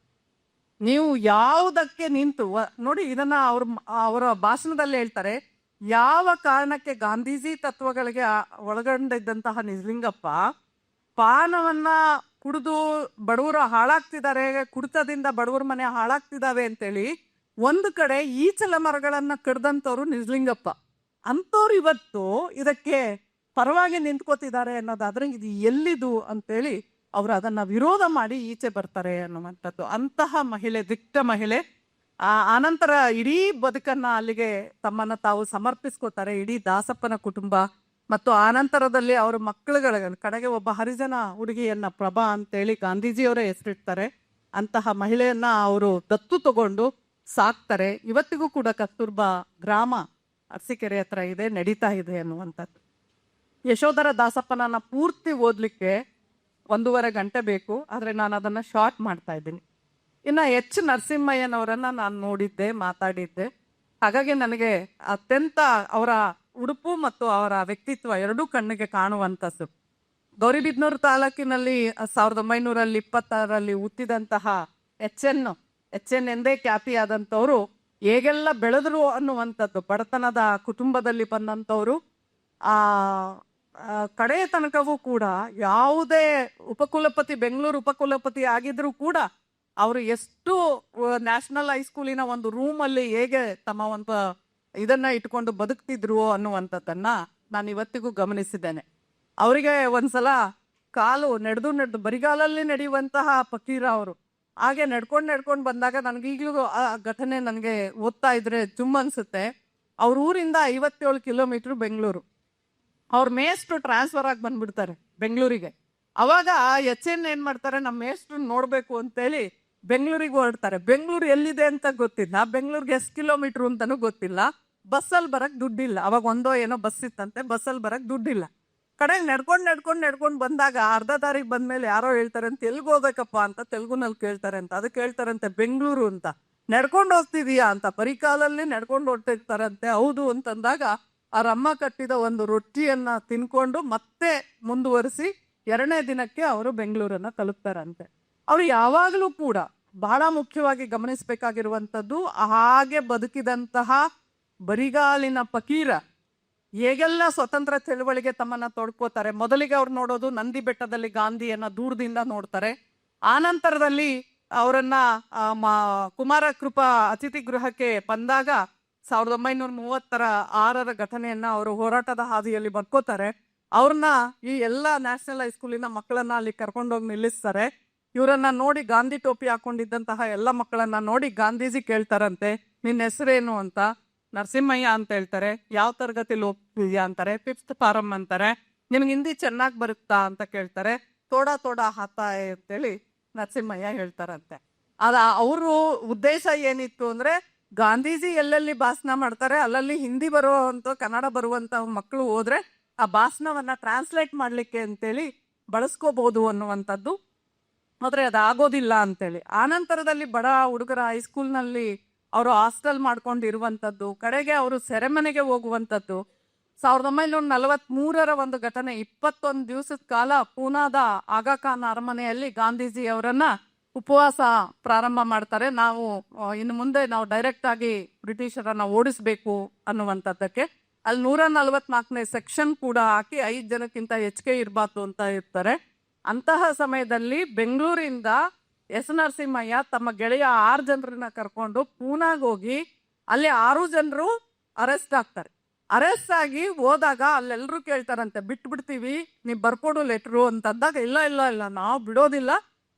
ನೀವು ಯಾವುದಕ್ಕೆ ನಿಂತು ನೋಡಿ ಇದನ್ನ ಅವ್ರ, ಅವರ ಭಾಷಣದಲ್ಲಿ ಹೇಳ್ತಾರೆ, ಯಾವ ಕಾರಣಕ್ಕೆ ಗಾಂಧೀಜಿ ತತ್ವಗಳಿಗೆ ಒಳಗೊಂಡಿದ್ದಂತಹ ನಿಜಲಿಂಗಪ್ಪ ಪಾನವನ್ನ ಕುಡಿದು ಬಡವರು ಹಾಳಾಗ್ತಿದ್ದಾರೆ ಕುಡಿತದಿಂದ ಬಡವರ ಮನೆ ಹಾಳಾಗ್ತಿದಾವೆ ಅಂತೇಳಿ ಒಂದು ಕಡೆ ಈಚಲ ಮರಗಳನ್ನ ಕಡ್ದಂತವ್ರು ನಿಜಲಿಂಗಪ್ಪ. ಅಂಥವ್ರು ಇವತ್ತು ಇದಕ್ಕೆ ಪರವಾಗಿ ನಿಂತ್ಕೋತಿದ್ದಾರೆ ಅನ್ನೋದಾದ್ರೆ ಇದು ಎಲ್ಲಿದು ಅಂತೇಳಿ ಅವ್ರು ಅದನ್ನ ವಿರೋಧ ಮಾಡಿ ಈಚೆ ಬರ್ತಾರೆ ಅನ್ನುವಂಥದ್ದು. ಅಂತಹ ಮಹಿಳೆ, ದಿಟ್ಟ ಮಹಿಳೆ. ಆ, ಆನಂತರ ಇಡೀ ಬದುಕನ್ನ ಅಲ್ಲಿಗೆ ತಮ್ಮನ್ನ ತಾವು ಸಮರ್ಪಿಸ್ಕೋತಾರೆ. ಇಡೀ ದಾಸಪ್ಪನ ಕುಟುಂಬ. ಮತ್ತು ಆನಂತರದಲ್ಲಿ ಅವರ ಮಕ್ಕಳುಗಳ ಕಡೆಗೆ ಒಬ್ಬ ಹರಿಜನ ಹುಡುಗಿಯನ್ನ ಪ್ರಭಾ ಅಂತೇಳಿ ಗಾಂಧೀಜಿಯವರೇ ಹೆಸರಿಡ್ತಾರೆ. ಅಂತಹ ಮಹಿಳೆಯನ್ನ ಅವರು ದತ್ತು ತಗೊಂಡು ಸಾಕ್ತಾರೆ. ಇವತ್ತಿಗೂ ಕೂಡ ಕಸ್ತೂರ್ಬಾ ಗ್ರಾಮ ಅರಸಿಕೆರೆ ಹತ್ರ ಇದೆ, ನಡೀತಾ ಇದೆ ಅನ್ನುವಂಥದ್ದು. ಯಶೋಧರ ದಾಸಪ್ಪನನ್ನ ಪೂರ್ತಿ ಓದಲಿಕ್ಕೆ ಒಂದೂವರೆ ಗಂಟೆ ಬೇಕು, ಆದರೆ ನಾನು ಅದನ್ನು ಶಾರ್ಟ್ ಮಾಡ್ತಾ ಇದ್ದೀನಿ. ಇನ್ನು ಎಚ್ ನರಸಿಂಹಯ್ಯನವರನ್ನು ನಾನು ನೋಡಿದ್ದೆ, ಮಾತಾಡಿದ್ದೆ. ಹಾಗಾಗಿ ನನಗೆ ಅತ್ಯಂತ ಅವರ ಉಡುಪು ಮತ್ತು ಅವರ ವ್ಯಕ್ತಿತ್ವ ಎರಡೂ ಕಣ್ಣಿಗೆ ಕಾಣುವಂಥದ್ದು. ಗೌರಿಬಿದ್ನೂರು ತಾಲೂಕಿನಲ್ಲಿ ಸಾವಿರದ ಒಂಬೈನೂರಲ್ಲಿ ಇಪ್ಪತ್ತಾರರಲ್ಲಿ ಹುಟ್ಟಿದಂತಹ ಎಚ್ ಎನ್ ಎಚ್ ಎನ್ ಎಂದೇ ಖ್ಯಾತಿಯಾದಂಥವರು ಹೇಗೆಲ್ಲ ಬೆಳೆದರು ಅನ್ನುವಂಥದ್ದು ಬಡತನದ ಕುಟುಂಬದಲ್ಲಿ ಬಂದಂಥವರು ಆ, ಕಡೆಯ ತನಕವೂ ಕೂಡ ಯಾವುದೇ ಉಪಕುಲಪತಿ ಬೆಂಗಳೂರು ಉಪಕುಲಪತಿ ಆಗಿದ್ರೂ ಕೂಡ ಅವರು ಎಷ್ಟು ನ್ಯಾಷನಲ್ ಹೈಸ್ಕೂಲಿನ ಒಂದು ರೂಮಲ್ಲಿ ಹೇಗೆ ತಮ್ಮ ಒಂದು ಇದನ್ನ ಇಟ್ಕೊಂಡು ಬದುಕ್ತಿದ್ರು ಅನ್ನುವಂಥದ್ದನ್ನ ನಾನು ಇವತ್ತಿಗೂ ಗಮನಿಸಿದ್ದೇನೆ. ಅವರಿಗೆ ಒಂದ್ಸಲ ಕಾಲು ನಡೆದು ನಡೆದು, ಬರಿಗಾಲಲ್ಲಿ ನಡೆಯುವಂತಹ ಫಕೀರ ಅವರು. ಹಾಗೆ ನಡ್ಕೊಂಡು ನಡ್ಕೊಂಡು ಬಂದಾಗ ನನಗೆ ಈಗಲೂ ಆ ಘಟನೆ ನನಗೆ ಓದ್ತಾ ಇದ್ರೆ ಜುಮ್ ಅನ್ಸುತ್ತೆ. ಅವ್ರ ಊರಿಂದ ಐವತ್ತೇಳು ಕಿಲೋಮೀಟರ್ ಬೆಂಗಳೂರು. ಅವ್ರ ಮೇಸ್ಟ್ರು ಟ್ರಾನ್ಸ್ಫರ್ ಆಗಿ ಬಂದ್ಬಿಡ್ತಾರೆ ಬೆಂಗಳೂರಿಗೆ. ಅವಾಗ ಎಚ್ ಎನ್ ಏನ್ ಮಾಡ್ತಾರೆ ನಮ್ಮ ಮೇಸ್ಟ್ರು ನೋಡ್ಬೇಕು ಅಂತೇಳಿ ಬೆಂಗಳೂರಿಗೆ ಹೊರಡ್ತಾರೆ. ಬೆಂಗಳೂರು ಎಲ್ಲಿದೆ ಅಂತ ಗೊತ್ತಿಲ್ಲ. ಬೆಂಗಳೂರಿಗೆ ಎಷ್ಟು ಕಿಲೋಮೀಟರ್ ಅಂತಾನೂ ಗೊತ್ತಿಲ್ಲ. ಬಸ್ಸಲ್ಲಿ ಬರಕ್ ದುಡ್ಡಿಲ್ಲ. ಅವಾಗ ಒಂದೋ ಏನೋ ಬಸ್ ಇತ್ತಂತೆ, ಬಸ್ಸಲ್ಲಿ ಬರಕ್ ದುಡ್ಡಿಲ್ಲ. ಕಡೆಗೆ ನಡ್ಕೊಂಡು ನಡ್ಕೊಂಡು ನಡ್ಕೊಂಡು ಬಂದಾಗ ಅರ್ಧ ದಾರಿಗೆ ಬಂದ್ಮೇಲೆ ಯಾರೋ ಹೇಳ್ತಾರೆ ಅಂತ, ಎಲ್ಗೆ ಹೋಗ್ಬೇಕಪ್ಪ? ಅಂತ ತೆಲುಗುನಲ್ಲಿ ಕೇಳ್ತಾರೆ ಅಂತ ಅದಕ್ಕೆ ಹೇಳ್ತಾರಂತೆ ಬೆಂಗಳೂರು ಅಂತ. ನಡ್ಕೊಂಡು ಹೋಗ್ತಿದೀಯಾ ಅಂತ ಬರೀ ಕಾಲಲ್ಲಿ ನಡ್ಕೊಂಡು ಹೊರ್ಟಿರ್ತಾರಂತೆ ಹೌದು ಅಂತಂದಾಗ ಅಮ್ಮ ಕಟ್ಟಿದ ಒಂದು ರೊಟ್ಟಿಯನ್ನ ತಿನ್ಕೊಂಡು ಮತ್ತೆ ಮುಂದುವರಿಸಿ ಎರಡನೇ ದಿನಕ್ಕೆ ಅವರು ಬೆಂಗಳೂರನ್ನ ತಲುಪ್ತಾರಂತೆ. ಅವರು ಯಾವಾಗಲೂ ಕೂಡ ಬಹಳ ಮುಖ್ಯವಾಗಿ ಗಮನಿಸಬೇಕಾಗಿರುವಂಥದ್ದು ಹಾಗೆ ಬದುಕಿದಂತಹ ಬರಿಗಾಲಿನ ಫಕೀರ ಹೇಗೆಲ್ಲ ಸ್ವತಂತ್ರ ಚಳುವಳಿಗೆ ತಮ್ಮನ್ನ ತೊಡ್ಕೋತಾರೆ? ಮೊದಲಿಗೆ ಅವ್ರು ನೋಡೋದು ನಂದಿ ಬೆಟ್ಟದಲ್ಲಿ ಗಾಂಧಿಯನ್ನ ದೂರದಿಂದ ನೋಡ್ತಾರೆ. ಆನಂತರದಲ್ಲಿ ಅವರನ್ನ ಕುಮಾರ ಕೃಪಾ ಅತಿಥಿ ಗೃಹಕ್ಕೆ ಬಂದಾಗ ಸಾವಿರದ ಒಂಬೈನೂರ ಮೂವತ್ತರ ಆರರ ಘಟನೆಯನ್ನ ಅವರು ಹೋರಾಟದ ಹಾದಿಯಲ್ಲಿ ಬರ್ಕೋತಾರೆ. ಅವ್ರನ್ನ ಈ ಎಲ್ಲ ನ್ಯಾಷನಲ್ ಹೈಸ್ಕೂಲಿನ ಮಕ್ಕಳನ್ನ ಅಲ್ಲಿ ಕರ್ಕೊಂಡೋಗಿ ನಿಲ್ಲಿಸ್ತಾರೆ. ಇವರನ್ನ ನೋಡಿ ಗಾಂಧಿ ಟೋಪಿ ಹಾಕೊಂಡಿದ್ದಂತಹ ಎಲ್ಲ ಮಕ್ಕಳನ್ನ ನೋಡಿ ಗಾಂಧೀಜಿ ಕೇಳ್ತಾರಂತೆ ನಿನ್ನ ಹೆಸರೇನು ಅಂತ. ನರಸಿಂಹಯ್ಯ ಅಂತ ಹೇಳ್ತಾರೆ, ಯಾವ ತರಗತಿಲಿ ಹೋಗ್ತಿದ್ಯಾ ಅಂತಾರೆ ಫಿಫ್ತ್ ಫಾರಂ ಅಂತಾರೆ, ನಿಮ್ಗೆ ಹಿಂದಿ ಚೆನ್ನಾಗಿ ಬರುತ್ತಾ ಅಂತ ಕೇಳ್ತಾರೆ, ತೋಡ ತೋಡ ಹಾತ ಅಂತೇಳಿ ನರಸಿಂಹಯ್ಯ ಹೇಳ್ತಾರಂತೆ. ಅದ ಅವರು ಉದ್ದೇಶ ಏನಿತ್ತು ಅಂದ್ರೆ ಗಾಂಧೀಜಿ ಎಲ್ಲೆಲ್ಲಿ ಭಾಷಣ ಮಾಡ್ತಾರೆ, ಅಲ್ಲಲ್ಲಿ ಹಿಂದಿ ಬರುವಂತ ಕನ್ನಡ ಬರುವಂತ ಮಕ್ಕಳು ಹೋದ್ರೆ ಆ ಭಾಷಣವನ್ನ ಟ್ರಾನ್ಸ್ಲೇಟ್ ಮಾಡ್ಲಿಕ್ಕೆ ಅಂತೇಳಿ ಬಳಸ್ಕೋಬಹುದು ಅನ್ನುವಂಥದ್ದು. ಆದ್ರೆ ಅದು ಆಗೋದಿಲ್ಲ ಅಂತೇಳಿ ಆನಂತರದಲ್ಲಿ ಬಡ ಹುಡುಗರ ಹೈಸ್ಕೂಲ್ನಲ್ಲಿ ಅವರು ಹಾಸ್ಟೆಲ್ ಮಾಡ್ಕೊಂಡಿರುವಂಥದ್ದು, ಕಡೆಗೆ ಅವರು ಸೆರೆಮನೆಗೆ ಹೋಗುವಂಥದ್ದು. ಸಾವಿರದ ಒಂಬೈನೂರ ನಲವತ್ತ್ ಮೂರರ ಒಂದು ಘಟನೆ, ಇಪ್ಪತ್ತೊಂದು ದಿವಸದ ಕಾಲ ಪೂನಾದ ಆಗಾಖಾನ್ ಅರಮನೆಯಲ್ಲಿ ಗಾಂಧೀಜಿ ಅವರನ್ನ ಉಪವಾಸ ಪ್ರಾರಂಭ ಮಾಡ್ತಾರೆ. ನಾವು ಇನ್ನು ಮುಂದೆ ನಾವು ಡೈರೆಕ್ಟ್ ಆಗಿ ಬ್ರಿಟಿಷರನ್ನ ಓಡಿಸ್ಬೇಕು ಅನ್ನುವಂಥದ್ದಕ್ಕೆ. ಅಲ್ಲಿ ನೂರ ನಲವತ್ನಾಲ್ಕನೇ ಸೆಕ್ಷನ್ ಕೂಡ ಹಾಕಿ ಐದು ಜನಕ್ಕಿಂತ ಹೆಚ್ಚಿಗೆ ಇರಬಾರ್ದು ಅಂತ ಇರ್ತಾರೆ. ಅಂತಹ ಸಮಯದಲ್ಲಿ ಬೆಂಗಳೂರಿಂದ ಎಸ್ ನರಸಿಂಹಯ್ಯ ತಮ್ಮ ಗೆಳೆಯ ಆರು ಜನರನ್ನ ಕರ್ಕೊಂಡು ಪೂನಾಗ ಹೋಗಿ ಅಲ್ಲಿ ಆರು ಜನರು ಅರೆಸ್ಟ್ ಆಗ್ತಾರೆ. ಅರೆಸ್ಟ್ ಆಗಿ ಹೋದಾಗ ಅಲ್ಲೆಲ್ಲರೂ ಕೇಳ್ತಾರಂತೆ ಬಿಟ್ಟು ಬಿಡ್ತೀವಿ ನೀವು ಬರ್ಕೊಡು ಲೆಟ್ರು ಅಂತಂದಾಗ, ಇಲ್ಲ ಇಲ್ಲ ಇಲ್ಲ, ನಾವು ಬಿಡೋದಿಲ್ಲ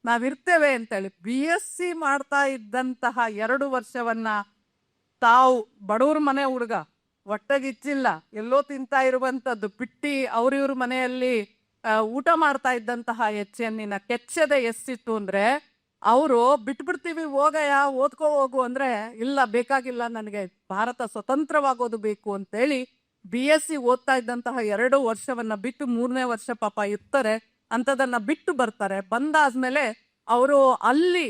ನಾವಿರ್ತೇವೆ ಅಂತೇಳಿ. ಬಿ ಎಸ್ ಸಿ ಮಾಡ್ತಾ ಇದ್ದಂತಹ ಎರಡು ವರ್ಷವನ್ನ ತಾವು ಬಡವ್ರ ಮನೆ ಹುಡುಗ, ಹೊಟ್ಟೆಗಿಚ್ಚಿಲ್ಲ, ಎಲ್ಲೋ ತಿಂತಾ ಇರುವಂತದ್ದು ಬಿಟ್ಟಿ ಅವ್ರಿವ್ರ ಮನೆಯಲ್ಲಿ ಊಟ ಮಾಡ್ತಾ ಇದ್ದಂತಹ ಎಚ್ ಎನ್ನಿನ ಕೆಚ್ಚದೆ ಇತ್ತು ಅಂದ್ರೆ ಅವರು ಬಿಟ್ಬಿಡ್ತೀವಿ, ಹೋಗಯ್ಯ, ಓದ್ಕೋ ಹೋಗು ಅಂದ್ರೆ, ಇಲ್ಲ, ಬೇಕಾಗಿಲ್ಲ ನನಗೆ, ಭಾರತ ಸ್ವತಂತ್ರವಾಗೋದು ಬೇಕು ಅಂತೇಳಿ ಬಿ ಎಸ್ ಸಿ ಓದ್ತಾ ಇದ್ದಂತಹ ಎರಡು ವರ್ಷವನ್ನ ಬಿಟ್ಟು ಮೂರನೇ ವರ್ಷ ಪಾಪ ಇರ್ತಾರೆ, ಅಂಥದನ್ನ ಬಿಟ್ಟು ಬರ್ತಾರೆ. ಬಂದಾದ್ಮೇಲೆ ಅವರು ಅಲ್ಲಿ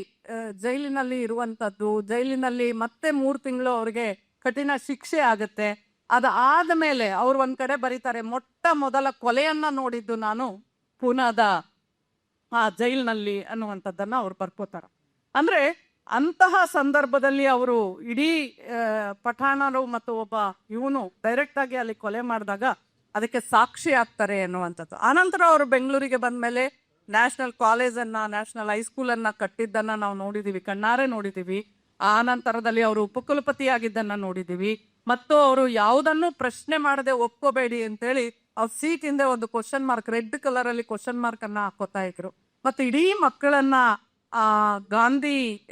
ಜೈಲಿನಲ್ಲಿ ಇರುವಂತದ್ದು ಜೈಲಿನಲ್ಲಿ ಮತ್ತೆ ಮೂರು ತಿಂಗಳು ಅವ್ರಿಗೆ ಕಠಿಣ ಶಿಕ್ಷೆ ಆಗುತ್ತೆ. ಅದಾದ ಮೇಲೆ ಅವ್ರು ಒಂದ್ ಕಡೆ ಬರೀತಾರೆ, ಮೊಟ್ಟ ಮೊದಲ ಕೊಲೆಯನ್ನ ನೋಡಿದ್ದು ನಾನು ಪೂನಾದ ಆ ಜೈಲಿನಲ್ಲಿ ಅನ್ನುವಂಥದ್ದನ್ನು ಅವ್ರು ಬರ್ಕೋತಾರೆ. ಅಂದ್ರೆ ಅಂತಹ ಸಂದರ್ಭದಲ್ಲಿ ಅವರು ಇಡೀ ಪಠಾಣರು ಮತ್ತು ಒಬ್ಬ ಇವನು ಡೈರೆಕ್ಟ್ ಆಗಿ ಅಲ್ಲಿ ಕೊಲೆ ಮಾಡಿದಾಗ ಅದಕ್ಕೆ ಸಾಕ್ಷಿ ಆಗ್ತಾರೆ ಅನ್ನುವಂಥದ್ದು. ಆನಂತರ ಅವರು ಬೆಂಗಳೂರಿಗೆ ಬಂದ ಮೇಲೆ ನ್ಯಾಷನಲ್ ಕಾಲೇಜನ್ನು, ನ್ಯಾಷನಲ್ ಹೈಸ್ಕೂಲ್ ಅನ್ನ ಕಟ್ಟಿದ್ದನ್ನ ನಾವು ನೋಡಿದೀವಿ, ಕಣ್ಣಾರೆ ನೋಡಿದೀವಿ. ಆ ನಂತರದಲ್ಲಿ ಅವರು ಉಪಕುಲಪತಿಯಾಗಿದ್ದನ್ನು ನೋಡಿದ್ದೀವಿ ಮತ್ತು ಅವರು ಯಾವುದನ್ನು ಪ್ರಶ್ನೆ ಮಾಡದೆ ಒಪ್ಕೋಬೇಡಿ ಅಂತೇಳಿ ಅವ್ರ ಸೀಟ್ ಹಿಂದೆ ಒಂದು ಕ್ವಶನ್ ಮಾರ್ಕ್ ರೆಡ್ ಕಲರ್ ಅಲ್ಲಿ ಕ್ವಶನ್ ಮಾರ್ಕ್ ಅನ್ನ ಹಾಕೋತಾ ಇದ್ರು. ಮತ್ತೆ ಇಡೀ ಮಕ್ಕಳನ್ನ, ಆ, ಗಾಂಧಿ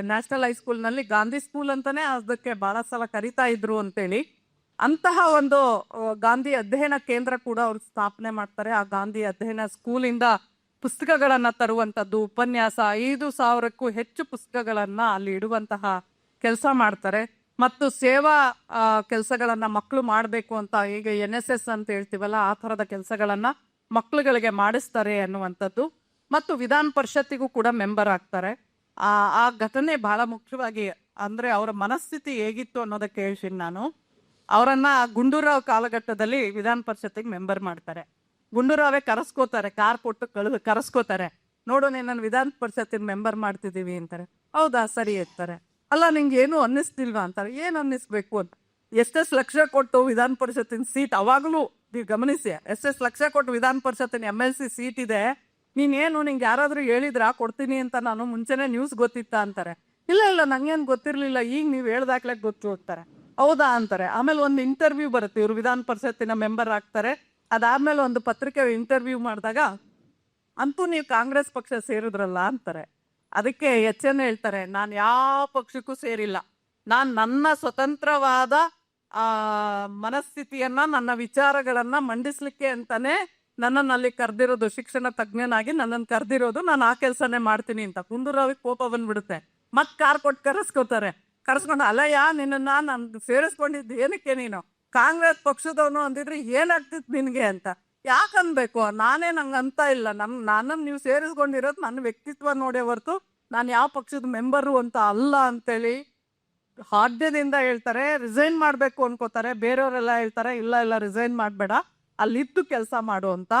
ನ್ಯಾಷನಲ್ ಹೈಸ್ಕೂಲ್ನಲ್ಲಿ ಗಾಂಧಿ ಸ್ಕೂಲ್ ಅಂತಾನೆ ಅದಕ್ಕೆ ಬಹಳ ಸಲ ಕರಿತಾ ಇದ್ರು ಅಂತೇಳಿ, ಅಂತಹ ಒಂದು ಗಾಂಧಿ ಅಧ್ಯಯನ ಕೇಂದ್ರ ಕೂಡ ಅವ್ರು ಸ್ಥಾಪನೆ ಮಾಡ್ತಾರೆ. ಆ ಗಾಂಧಿ ಅಧ್ಯಯನ ಸ್ಕೂಲಿಂದ ಪುಸ್ತಕಗಳನ್ನ ತರುವಂತದ್ದು ಉಪನ್ಯಾಸ, ಐದು ಸಾವಿರಕ್ಕೂ ಹೆಚ್ಚು ಪುಸ್ತಕಗಳನ್ನ ಅಲ್ಲಿ ಇಡುವಂತಹ ಕೆಲಸ ಮಾಡ್ತಾರೆ. ಮತ್ತು ಸೇವಾ ಕೆಲಸಗಳನ್ನು ಮಕ್ಕಳು ಮಾಡಬೇಕು ಅಂತ ಈಗ ಎನ್ ಎಸ್ ಎಸ್ ಅಂತ ಹೇಳ್ತೀವಲ್ಲ, ಆ ಥರದ ಕೆಲಸಗಳನ್ನು ಮಕ್ಕಳುಗಳಿಗೆ ಮಾಡಿಸ್ತಾರೆ ಅನ್ನುವಂಥದ್ದು. ಮತ್ತು ವಿಧಾನ ಪರಿಷತ್ತಿಗೂ ಕೂಡ ಮೆಂಬರ್ ಆಗ್ತಾರೆ. ಆ ಆ ಘಟನೆ ಬಹಳ ಮುಖ್ಯವಾಗಿ ಅಂದ್ರೆ ಅವರ ಮನಸ್ಥಿತಿ ಹೇಗಿತ್ತು ಅನ್ನೋದಕ್ಕೆ ಹೇಳ್ತೀನಿ ನಾನು. ಅವರನ್ನ ಗುಂಡೂರಾವ್ ಕಾಲಘಟ್ಟದಲ್ಲಿ ವಿಧಾನ ಪರಿಷತ್ತಿಗೆ ಮೆಂಬರ್ ಮಾಡ್ತಾರೆ. ಗುಂಡೂರಾವೇ ಕರೆಸ್ಕೋತಾರೆ, ಕಾರ್ ಕೊಟ್ಟು ಕಳೆದು ಕರೆಸ್ಕೋತಾರೆ. ನೋಡು, ನಾನು ವಿಧಾನ ಪರಿಷತ್ತಿನ ಮೆಂಬರ್ ಮಾಡ್ತಿದ್ದೀವಿ ಅಂತಾರೆ. ಹೌದಾ? ಸರಿ ಇರ್ತಾರೆ ಅಲ್ಲ, ನಿಂಗೆ ಏನು ಅನ್ನಿಸ್ತಿಲ್ವಾ ಅಂತಾರೆ. ಏನು ಅನ್ನಿಸ್ಬೇಕು ಅಂತ. ಎಷ್ಟೆಷ್ಟು ಲಕ್ಷ ಕೊಟ್ಟು ವಿಧಾನ ಪರಿಷತ್ತಿನ ಸೀಟ್ ಅವಾಗಲೂ ನೀವು ಗಮನಿಸಿ ಎಷ್ಟೆಷ್ಟು ಲಕ್ಷ ಕೊಟ್ಟು ವಿಧಾನ ಪರಿಷತ್ತಿನ ಎಂ ಎಲ್ ಸಿ ಸೀಟ್ ಇದೆ. ನೀನೇನು ನಿಂಗೆ ಯಾರಾದರೂ ಹೇಳಿದ್ರಾ, ಕೊಡ್ತೀನಿ ಅಂತ ನಾನು ಮುಂಚೆನೆ ನ್ಯೂಸ್ ಗೊತ್ತಿತ್ತಾ ಅಂತಾರೆ. ಇಲ್ಲ ಇಲ್ಲ, ನಂಗೇನು ಗೊತ್ತಿರಲಿಲ್ಲ. ಈಗ ನೀವು ಹೇಳ್ದಾಕ್ಲೆ ಗೊತ್ತು ಹೋಗ್ತಾರೆ ಹೌದಾ ಅಂತಾರೆ. ಆಮೇಲೆ ಒಂದು ಇಂಟರ್ವ್ಯೂ ಬರುತ್ತೆ. ಇವರು ವಿಧಾನ ಪರಿಷತ್ತಿನ ಮೆಂಬರ್ ಆಗ್ತಾರೆ. ಅದಾದ್ಮೇಲೆ ಒಂದು ಪತ್ರಿಕೆ ಇಂಟರ್ವ್ಯೂ ಮಾಡಿದಾಗ, ಅಂತೂ ನೀವು ಕಾಂಗ್ರೆಸ್ ಪಕ್ಷ ಸೇರಿದ್ರಲ್ಲ ಅಂತಾರೆ. ಅದಕ್ಕೆ ಎಚ್ ಎನ್ ಹೇಳ್ತಾರೆ, ನಾನು ಯಾವ ಪಕ್ಷಕ್ಕೂ ಸೇರಿಲ್ಲ. ನಾನು ನನ್ನ ಸ್ವತಂತ್ರವಾದ, ಆ, ಮನಸ್ಥಿತಿಯನ್ನ, ನನ್ನ ವಿಚಾರಗಳನ್ನ ಮಂಡಿಸ್ಲಿಕ್ಕೆ ಅಂತಾನೆ ನನ್ನನ್ನು ಅಲ್ಲಿ ಕರೆದಿರೋದು, ಶಿಕ್ಷಣ ತಜ್ಞನಾಗಿ ನನ್ನನ್ನು ಕರೆದಿರೋದು, ನಾನು ಆ ಕೆಲಸನೇ ಮಾಡ್ತೀನಿ ಅಂತ. ಕುಂದೂರಾವಿಗೆ ಕೋಪ ಬಂದ್ಬಿಡುತ್ತೆ. ಮತ್ ಕಾರ್ ಕೊಟ್ಟು ಕರೆಸ್ಕೋತಾರೆ. ಕರೆಸ್ಕೊಂಡು, ಅಲಯ್ಯ ನಿನ್ನ ನಾನು ಸೇರಿಸ್ಕೊಂಡಿದ್ದು ಏನಕ್ಕೆ ನೀನು? ಕಾಂಗ್ರೆಸ್ ಪಕ್ಷದವನು ಅಂದಿದ್ರೆ ಏನಾಗ್ತಿತ್ತು ನಿನಗೆ? ಅಂತ. ಯಾಕೆ ಅನ್ಬೇಕು ನಾನೇ ನಂಗೆ ಅಂತ ಇಲ್ಲ. ನಮ್ ನನ್ನನ್ನು ನೀವು ಸೇರಿಸ್ಕೊಂಡಿರೋದು ನನ್ನ ವ್ಯಕ್ತಿತ್ವ ನೋಡೇ ಹೊರತು ನಾನು ಯಾವ ಪಕ್ಷದ ಮೆಂಬರು ಅಂತ ಅಲ್ಲ ಅಂತೇಳಿ ಹಾಡ್ಯದಿಂದ ಹೇಳ್ತಾರೆ, ರಿಸೈನ್ ಮಾಡಬೇಕು ಅನ್ಕೋತಾರೆ, ಬೇರೆಯವರೆಲ್ಲ ಹೇಳ್ತಾರೆ, ಇಲ್ಲ ಇಲ್ಲ, ರಿಸೈನ್ ಮಾಡಬೇಡ, ಅಲ್ಲಿದ್ದು ಕೆಲಸ ಮಾಡು ಅಂತ.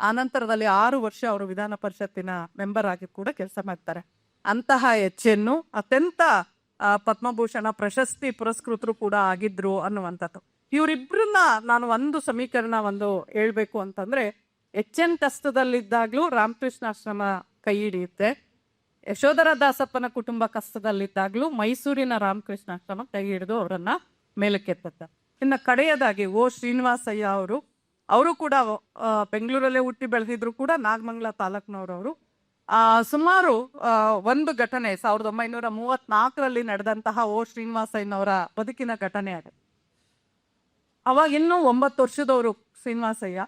ಆನಂತರದಲ್ಲಿ ಆರು ವರ್ಷ ಅವರು ವಿಧಾನ ಪರಿಷತ್ತಿನ ಮೆಂಬರ್ ಆಗಿ ಕೂಡ ಕೆಲಸ ಮಾಡ್ತಾರೆ. ಅಂತಹ ಹೆಚ್ಚೆನ್ನು ಅತ್ಯಂತ ಪದ್ಮಭೂಷಣ ಪ್ರಶಸ್ತಿ ಪುರಸ್ಕೃತರು ಕೂಡ ಆಗಿದ್ರು ಅನ್ನುವಂಥದ್ದು. ಇವರಿಬ್ಬರನ್ನ ನಾನು ಒಂದು ಸಮೀಕರಣ ಒಂದು ಹೇಳ್ಬೇಕು ಅಂತಂದ್ರೆ ಎಚ್ ಎನ್ ಕಷ್ಟದಲ್ಲಿದ್ದಾಗ್ಲೂ ರಾಮಕೃಷ್ಣಾಶ್ರಮ ಕೈ ಹಿಡಿಯುತ್ತೆ. ಯಶೋಧರ ದಾಸಪ್ಪನ ಕುಟುಂಬ ಕಷ್ಟದಲ್ಲಿದ್ದಾಗ್ಲೂ ಮೈಸೂರಿನ ರಾಮಕೃಷ್ಣ ಆಶ್ರಮ ಕೈ ಹಿಡಿದು ಅವರನ್ನ ಮೇಲಕ್ಕೆತ್ತತ್ತ. ಇನ್ನು ಕಡೆಯದಾಗಿ ಓ ಶ್ರೀನಿವಾಸಯ್ಯ ಅವರು ಅವರು ಕೂಡ ಬೆಂಗಳೂರಲ್ಲೇ ಹುಟ್ಟಿ ಬೆಳೆದಿದ್ರು ಕೂಡ ನಾಗಮಂಗಲ ತಾಲೂಕ್ನವರವರು. ಆ, ಸುಮಾರು ಒಂದು ಘಟನೆ ಸಾವಿರದ ಒಂಬೈನೂರ ಮೂವತ್ನಾಲ್ಕರಲ್ಲಿ ನಡೆದಂತಹ ಓ ಶ್ರೀನಿವಾಸಯ್ಯನವರ ಬದುಕಿನ ಘಟನೆ ಅದು ಅವಾಗ ಇನ್ನೂ ಒಂಬತ್ತು ವರ್ಷದವರು ಶ್ರೀನಿವಾಸಯ್ಯ.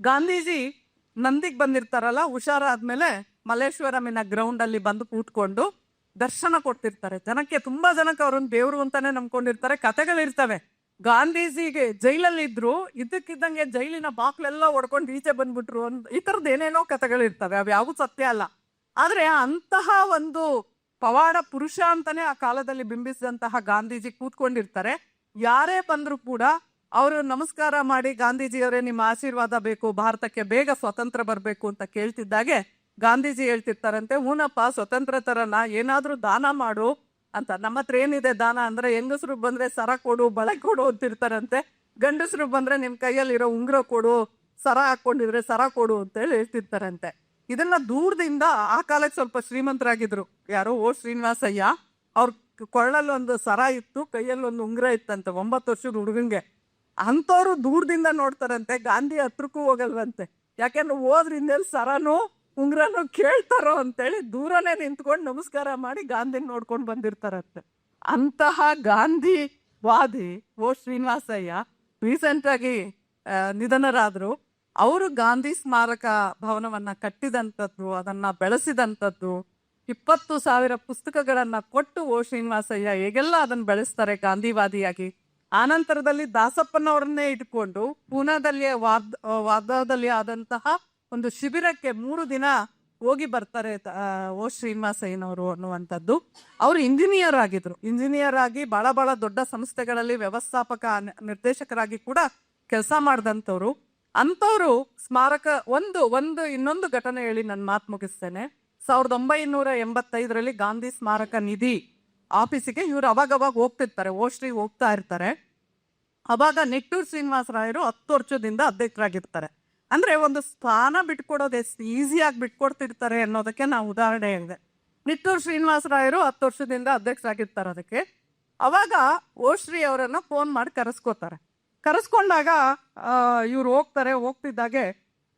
ಗಾಂಧೀಜಿ ನಂದಿಗೆ ಬಂದಿರ್ತಾರಲ್ಲ, ಹುಷಾರಾದ್ಮೇಲೆ ಮಲ್ಲೇಶ್ವರಮಿನ ಗ್ರೌಂಡ್ ಅಲ್ಲಿ ಬಂದು ಕೂತ್ಕೊಂಡು ದರ್ಶನ ಕೊಡ್ತಿರ್ತಾರೆ. ಜನಕ್ಕೆ ತುಂಬಾ ಜನಕ್ಕೆ ಅವ್ರನ್ನ ದೇವ್ರು ಅಂತಾನೆ ನಂಬ್ಕೊಂಡಿರ್ತಾರೆ. ಕತೆಗಳಿರ್ತವೆ ಗಾಂಧೀಜಿಗೆ ಜೈಲಲ್ಲಿ ಇದ್ರು, ಇದಕ್ಕಿದ್ದಂಗೆ ಜೈಲಿನ ಬಾಕ್ಲೆಲ್ಲ ಹೊಡ್ಕೊಂಡು ಈಚೆ ಬಂದ್ಬಿಟ್ರು ಅಂತ ಈ ಥರದ್ದು ಏನೇನೋ ಕಥೆಗಳಿರ್ತವೆ. ಅವು ಯಾವು ಸತ್ಯ ಅಲ್ಲ. ಆದ್ರೆ ಅಂತಹ ಒಂದು ಪವಾಡ ಪುರುಷ ಅಂತಾನೆ ಆ ಕಾಲದಲ್ಲಿ ಬಿಂಬಿಸಿದಂತಹ ಗಾಂಧೀಜಿ ಕೂತ್ಕೊಂಡಿರ್ತಾರೆ. ಯಾರೇ ಬಂದ್ರು ಕೂಡ ಅವರು ನಮಸ್ಕಾರ ಮಾಡಿ ಗಾಂಧೀಜಿಯವರೇ ನಿಮ್ಮ ಆಶೀರ್ವಾದ ಬೇಕು, ಭಾರತಕ್ಕೆ ಬೇಗ ಸ್ವತಂತ್ರ ಬರಬೇಕು ಅಂತ ಕೇಳ್ತಿದ್ದಾಗೆ ಗಾಂಧೀಜಿ ಹೇಳ್ತಿರ್ತಾರಂತೆ ಹೂನಪ್ಪ ಸ್ವತಂತ್ರ ತರನ ಏನಾದರೂ ದಾನ ಮಾಡು ಅಂತ. ನಮ್ಮ ಹತ್ರ ಏನಿದೆ ದಾನ ಅಂದ್ರೆ, ಹೆಂಗಸರು ಬಂದ್ರೆ ಸರ ಕೊಡು, ಬಳೆ ಕೊಡು ಅಂತಿರ್ತಾರಂತೆ. ಗಂಡಸರು ಬಂದ್ರೆ ನಿಮ್ಮ ಕೈಯಲ್ಲಿರೋ ಉಂಗುರ ಕೊಡು, ಸರ ಹಾಕೊಂಡಿದ್ರೆ ಸರ ಕೊಡು ಅಂತ ಹೇಳಿ ಹೇಳ್ತಿರ್ತಾರಂತೆ. ಇದೆಲ್ಲ ದೂರದಿಂದ ಆ ಕಾಲಕ್ಕೆ ಸ್ವಲ್ಪ ಶ್ರೀಮಂತರಾಗಿದ್ರು. ಯಾರೋ ಓ ಶ್ರೀನಿವಾಸಯ್ಯ, ಅವ್ರ ಕೊಳ್ಳಲ್ಲೊಂದು ಸರ ಇತ್ತು ಕೈಯಲ್ಲಿ ಒಂದು ಉಂಗುರ ಇತ್ತಂತೆ, ಒಂಬತ್ತು ವರ್ಷದ ಹುಡುಗಂಗೆ ಅಂಥವ್ರು ದೂರದಿಂದ ನೋಡ್ತಾರಂತೆ, ಗಾಂಧಿ ಹತ್ರಕ್ಕೂ ಹೋಗಲ್ವಂತೆ. ಯಾಕೆಂದ್ರೆ ಹೋದ್ರಿಂದ ಸರನು, ಉಂಗ್ರನು ಕೇಳ್ತಾರೋ ಅಂತೇಳಿ ದೂರನೇ ನಿಂತ್ಕೊಂಡು ನಮಸ್ಕಾರ ಮಾಡಿ ಗಾಂಧಿನ ನೋಡ್ಕೊಂಡು ಬಂದಿರ್ತಾರಂತೆ. ಅಂತಹ ಗಾಂಧಿ ವಾದಿ ಓ ಶ್ರೀನಿವಾಸಯ್ಯ ರೀಸೆಂಟ್ ಆಗಿ ನಿಧನರಾದ್ರು. ಅವರು ಗಾಂಧಿ ಸ್ಮಾರಕ ಭವನವನ್ನ ಕಟ್ಟಿದಂಥದ್ದು, ಅದನ್ನ ಬೆಳೆಸಿದಂಥದ್ದು, ಇಪ್ಪತ್ತು ಸಾವಿರ ಪುಸ್ತಕಗಳನ್ನ ಕೊಟ್ಟು ಓ ಶ್ರೀನಿವಾಸಯ್ಯ ಹೇಗೆಲ್ಲ ಅದನ್ನ ಬೆಳೆಸ್ತಾರೆ ಗಾಂಧಿವಾದಿಯಾಗಿ ಆನಂತರದಲ್ಲಿ ದಾಸಪ್ಪನವರನ್ನೇ ಇಟ್ಕೊಂಡು ಪೂನಾದಲ್ಲಿ ವಾದ ವಾದದಲ್ಲಿ ಆದಂತಹ ಒಂದು ಶಿಬಿರಕ್ಕೆ ಮೂರು ದಿನ ಹೋಗಿ ಬರ್ತಾರೆ ತ- ಶ್ರೀನಿವಾಸ ಓ ಶ್ರೀನಿವಾಸಯ್ಯನವರು ಅನ್ನುವಂಥದ್ದು. ಅವರು ಇಂಜಿನಿಯರ್ ಆಗಿದ್ರು ಇಂಜಿನಿಯರ್ ಆಗಿ ಬಹಳ ಬಹಳ ದೊಡ್ಡ ಸಂಸ್ಥೆಗಳಲ್ಲಿ ವ್ಯವಸ್ಥಾಪಕ ನಿರ್ದೇಶಕರಾಗಿ ಕೂಡ ಕೆಲಸ ಮಾಡಿದಂಥವ್ರು. ಅಂಥವ್ರು ಸ್ಮಾರಕ ಒಂದು ಒಂದು, ಇನ್ನೊಂದು ಘಟನೆ ಹೇಳಿ ನನ್ನ ಮಾತು ಮುಗಿಸ್ತೇನೆ. ಸಾವಿರದ ಒಂಬೈನೂರ ಎಂಬತ್ತೈದರಲ್ಲಿ ಗಾಂಧಿ ಸ್ಮಾರಕ ನಿಧಿ ಆಫೀಸಿಗೆ ಇವ್ರು ಅವಾಗ ಅವಾಗ ಹೋಗ್ತಿರ್ತಾರೆ ಓಶ್ರೀ ಹೋಗ್ತಾ ಇರ್ತಾರೆ. ಅವಾಗ ನಿಟ್ಟೂರ್ ಶ್ರೀನಿವಾಸ ರಾಯರು ಹತ್ತು ವರ್ಷದಿಂದ ಅಧ್ಯಕ್ಷರಾಗಿರ್ತಾರೆ. ಅಂದ್ರೆ ಒಂದು ಸ್ಥಾನ ಬಿಟ್ಕೊಡೋದು ಎಷ್ಟು ಈಸಿಯಾಗಿ ಬಿಟ್ಕೊಡ್ತಿರ್ತಾರೆ ಅನ್ನೋದಕ್ಕೆ ನಾವು ಉದಾಹರಣೆ ಹೇಳಿದೆ. ನಿಟ್ಟೂರ್ ಶ್ರೀನಿವಾಸ ರಾಯರು ಹತ್ತು ವರ್ಷದಿಂದ ಅಧ್ಯಕ್ಷರಾಗಿರ್ತಾರೆ ಅದಕ್ಕೆ. ಅವಾಗ ಓಶ್ರೀ ಅವರನ್ನ ಫೋನ್ ಮಾಡಿ ಕರೆಸ್ಕೋತಾರೆ. ಕರೆಸ್ಕೊಂಡಾಗ ಇವ್ರು ಹೋಗ್ತಾರೆ, ಹೋಗ್ತಿದ್ದಾಗೆ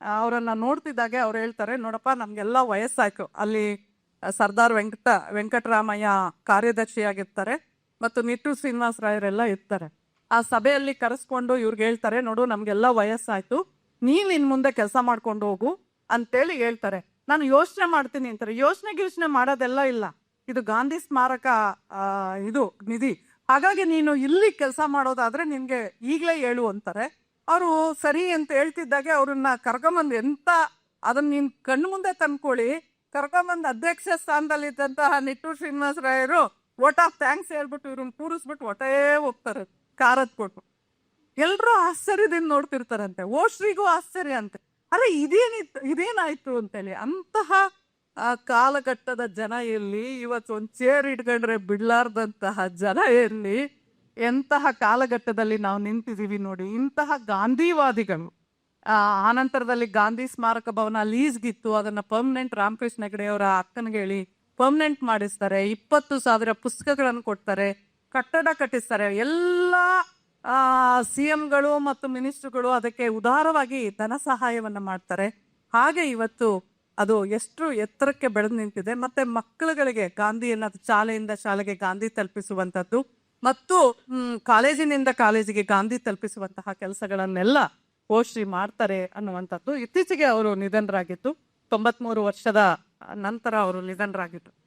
ಅವರನ್ನು ನೋಡ್ತಿದ್ದಾಗೆ ಅವ್ರು ಹೇಳ್ತಾರೆ, ನೋಡಪ್ಪ ನಮ್ಗೆಲ್ಲ ವಯಸ್ಸಾಯ್ತು. ಅಲ್ಲಿ ಸರ್ದಾರ್ ವೆಂಕಟ, ವೆಂಕಟರಾಮಯ್ಯ ಕಾರ್ಯದರ್ಶಿಯಾಗಿರ್ತಾರೆ ಮತ್ತು ನಿಟ್ಟೂರ್ ಶ್ರೀನಿವಾಸ ರಾಯರೆಲ್ಲ ಇರ್ತಾರೆ. ಆ ಸಭೆಯಲ್ಲಿ ಕರೆಸ್ಕೊಂಡು ಇವ್ರಿಗೆ ಹೇಳ್ತಾರೆ, ನೋಡು, ನಮ್ಗೆಲ್ಲ ವಯಸ್ಸಾಯ್ತು, ನೀನ್ ಇನ್ ಮುಂದೆ ಕೆಲಸ ಮಾಡ್ಕೊಂಡು ಹೋಗು ಅಂತೇಳಿ ಹೇಳ್ತಾರೆ. ನಾನು ಯೋಚನೆ ಮಾಡ್ತೀನಿ ಅಂತಾರೆ. ಯೋಚನೆ ಯೋಚನೆ ಮಾಡೋದೆಲ್ಲ ಇಲ್ಲ. ಇದು ಗಾಂಧಿ ಸ್ಮಾರಕ ಇದು ನಿಧಿ. ಹಾಗಾಗಿ ನೀನು ಇಲ್ಲಿ ಕೆಲಸ ಮಾಡೋದಾದ್ರೆ ನಿನ್ಗೆ ಈಗಲೇ ಹೇಳು ಅಂತಾರೆ. ಅವರು ಸರಿ ಅಂತ ಹೇಳ್ತಿದ್ದಾಗೆ ಅವ್ರನ್ನ ಕರ್ಕೊಂಬಂದು ಎಂತ ಅದನ್ನ ನೀನ್ ಕಣ್ಣು ಮುಂದೆ ತಂದ್ಕೊಳ್ಳಿ. ಕರ್ಕೊಂಬಂದು ಅಧ್ಯಕ್ಷ ಸ್ಥಾನದಲ್ಲಿದ್ದಂತಹ ನಿಟ್ಟೂರು ಶ್ರೀನಿವಾಸ ರಾಯರು ವೋಟ್ ಆಫ್ ಥ್ಯಾಂಕ್ಸ್ ಹೇಳ್ಬಿಟ್ಟು ಇವ್ರನ್ನ ಕೂರಿಸ್ಬಿಟ್ಟು ಒಟ್ಟೇ ಹೋಗ್ತಾರೆ ಕಾರದ್ ಕೊಟ್ಟು. ಎಲ್ಲರೂ ಆಶ್ಚರ್ಯದಿಂದ ನೋಡ್ತಿರ್ತಾರಂತೆ ಓಶ್ರಿಗೂ ಆಶ್ಚರ್ಯ ಅಂತೆ. ಅರೆ ಇದೇನಿತ್ತು ಇದೇನಾಯ್ತು ಅಂತೇಳಿ, ಅಂತಹ, ಆ, ಕಾಲಘಟ್ಟದ ಜನ ಎಲ್ಲಿ ಇವತ್ತು ಒಂದು ಚೇರ್ ಇಟ್ಕೊಂಡ್ರೆ ಬಿಡ್ಲಾರ್ದಂತಹ ಜನ ಎಲ್ಲಿ ಎಂತಹ ಕಾಲಘಟ್ಟದಲ್ಲಿ ನಾವು ನಿಂತಿದ್ದೀವಿ ನೋಡಿ, ಇಂತಹ ಗಾಂಧಿವಾದಿಗಳು. ಆನಂತರದಲ್ಲಿ ಗಾಂಧಿ ಸ್ಮಾರಕ ಭವನ ಲೀಸ್ಗಿತ್ತು. ಅದನ್ನ ಪರ್ಮನೆಂಟ್ ರಾಮಕೃಷ್ಣ ಹೆಗಡೆ ಅವರ ಅಕ್ಕನಿಗೆ ಹೇಳಿ ಪರ್ಮನೆಂಟ್ ಮಾಡಿಸ್ತಾರೆ. ಇಪ್ಪತ್ತು ಸಾವಿರ ಪುಸ್ತಕಗಳನ್ನು ಕೊಡ್ತಾರೆ. ಕಟ್ಟಡ ಕಟ್ಟಿಸ್ತಾರೆ. ಎಲ್ಲ ಸಿ ಎಂಗಳು ಮತ್ತು ಮಿನಿಸ್ಟ್ರುಗಳು ಅದಕ್ಕೆ ಉದಾರವಾಗಿ ಧನ ಸಹಾಯವನ್ನು ಮಾಡ್ತಾರೆ. ಹಾಗೆ ಇವತ್ತು ಅದು ಎಷ್ಟು ಎತ್ತರಕ್ಕೆ ಬೆಳೆದು ನಿಂತಿದೆ. ಮತ್ತೆ ಮಕ್ಕಳುಗಳಿಗೆ ಗಾಂಧಿಯನ್ನ ಶಾಲೆಯಿಂದ ಶಾಲೆಗೆ ಗಾಂಧಿ ತಲುಪಿಸುವಂಥದ್ದು ಮತ್ತು ಕಾಲೇಜಿನಿಂದ ಕಾಲೇಜಿಗೆ ಗಾಂಧಿ ತಲುಪಿಸುವಂತಹ ಕೆಲಸಗಳನ್ನೆಲ್ಲ ಓಶ್ರೀ ಮಾಡ್ತಾರೆ ಅನ್ನುವಂಥದ್ದು ಇತ್ತೀಚೆಗೆ ಅವರು ನಿಧನರಾಗಿತ್ತು ತೊಂಬತ್ಮೂರು ವರ್ಷದ ನಂತರ ಅವರು ನಿಧನರಾಗಿತ್ತು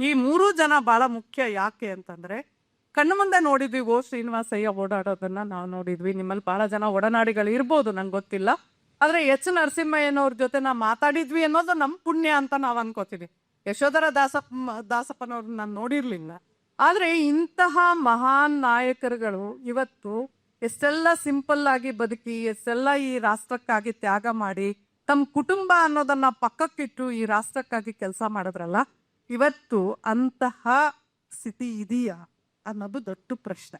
ಈ ಮೂರೂ ಜನ ಬಹಳ ಮುಖ್ಯ ಯಾಕೆ ಅಂತಂದ್ರೆ, ಕಣ್ಣು ಮುಂದೆ ನೋಡಿದ್ವಿ, ಓ ಶ್ರೀನಿವಾಸಯ್ಯ ಓಡಾಡೋದನ್ನ ನಾವು ನೋಡಿದ್ವಿ. ನಿಮ್ಮಲ್ಲಿ ಬಹಳ ಜನ ಒಡನಾಡಿಗಳು ಇರ್ಬೋದು, ನಂಗೆ ಗೊತ್ತಿಲ್ಲ. ಆದ್ರೆ ಎಚ್ ನರಸಿಂಹಯ್ಯನವ್ರ ಜೊತೆ ನಾವು ಮಾತಾಡಿದ್ವಿ ಅನ್ನೋದು ನಮ್ಮ ಪುಣ್ಯ ಅಂತ ನಾವು ಅನ್ಕೋತೀವಿ. ಯಶೋಧರ ದಾಸಪ್ಪ ದಾಸಪ್ಪನವ್ರನ್ನ ನಾನು ನೋಡಿರ್ಲಿಲ್ಲ. ಆದ್ರೆ ಇಂತಹ ಮಹಾನ್ ನಾಯಕರುಗಳು ಇವತ್ತು ಎಷ್ಟೆಲ್ಲ ಸಿಂಪಲ್ ಆಗಿ ಬದುಕಿ, ಎಷ್ಟೆಲ್ಲ ಈ ರಾಷ್ಟ್ರಕ್ಕಾಗಿ ತ್ಯಾಗ ಮಾಡಿ ತಮ್ಮ ಕುಟುಂಬ ಅನ್ನೋದನ್ನ ಪಕ್ಕಕ್ಕಿಟ್ಟು ಈ ರಾಷ್ಟ್ರಕ್ಕಾಗಿ ಕೆಲಸ ಮಾಡಿದ್ರಲ್ಲ, ಇವತ್ತು ಅಂತಹ ಸ್ಥಿತಿ ಇದೆಯಾ ಅನ್ನೋದು ದೊಡ್ಡ ಪ್ರಶ್ನೆ.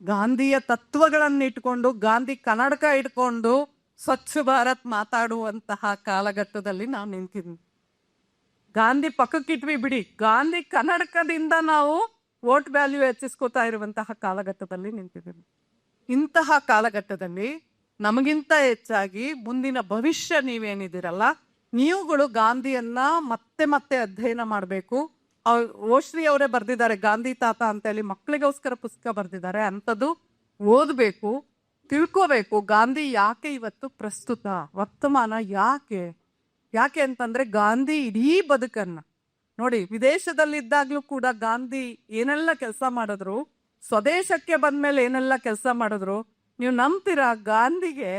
ಗಾಂಧಿಯ ತತ್ವಗಳನ್ನು ಇಟ್ಕೊಂಡು, ಗಾಂಧಿ ಕನ್ನಡಕ ಇಟ್ಕೊಂಡು ಸ್ವಚ್ಛ ಭಾರತ್ ಮಾತಾಡುವಂತಹ ಕಾಲಘಟ್ಟದಲ್ಲಿ ನಾವು ನಿಂತಿದ್ವಿ ಗಾಂಧಿ ಪಕ್ಕಕ್ಕಿಟ್ವಿ ಬಿಡಿ. ಗಾಂಧಿ ಕನ್ನಡಕದಿಂದ ನಾವು ವೋಟ್ ವ್ಯಾಲ್ಯೂ ಹೆಚ್ಚಿಸ್ಕೋತಾ ಇರುವಂತಹ ಕಾಲಘಟ್ಟದಲ್ಲಿ ನಿಂತಿದ್ದೀವಿ. ಇಂತಹ ಕಾಲಘಟ್ಟದಲ್ಲಿ ನಮಗಿಂತ ಹೆಚ್ಚಾಗಿ ಮುಂದಿನ ಭವಿಷ್ಯ ನೀವೇನಿದ್ದೀರಲ್ಲ, ನೀವುಗಳು ಗಾಂಧಿಯನ್ನ ಮತ್ತೆ ಮತ್ತೆ ಅಧ್ಯಯನ ಮಾಡಬೇಕು. ಓಶ್ರೀ ಅವರೇ ಬರೆದಿದ್ದಾರೆ, ಗಾಂಧಿ ತಾತ ಅಂತೇಳಿ ಮಕ್ಕಳಿಗೋಸ್ಕರ ಪುಸ್ತಕ ಬರೆದಿದ್ದಾರೆ, ಅಂಥದ್ದು ಓದಬೇಕು, ತಿಳ್ಕೋಬೇಕು, ಗಾಂಧಿ ಯಾಕೆ ಇವತ್ತು ಪ್ರಸ್ತುತ, ವರ್ತಮಾನ ಯಾಕೆ? ಯಾಕೆ ಅಂತಂದ್ರೆ ಗಾಂಧಿ ಇಡೀ ಬದುಕನ್ನ, ನೋಡಿ, ವಿದೇಶದಲ್ಲಿದ್ದಾಗ್ಲೂ ಕೂಡ ಗಾಂಧಿ ಏನೆಲ್ಲ ಕೆಲಸ ಮಾಡಿದ್ರು ಸ್ವದೇಶಕ್ಕೆ ಬಂದ್ಮೇಲೆ ಏನೆಲ್ಲ ಕೆಲಸ ಮಾಡಿದ್ರು, ನೀವು ನಂಬ್ತೀರಾ? ಗಾಂಧಿಗೆ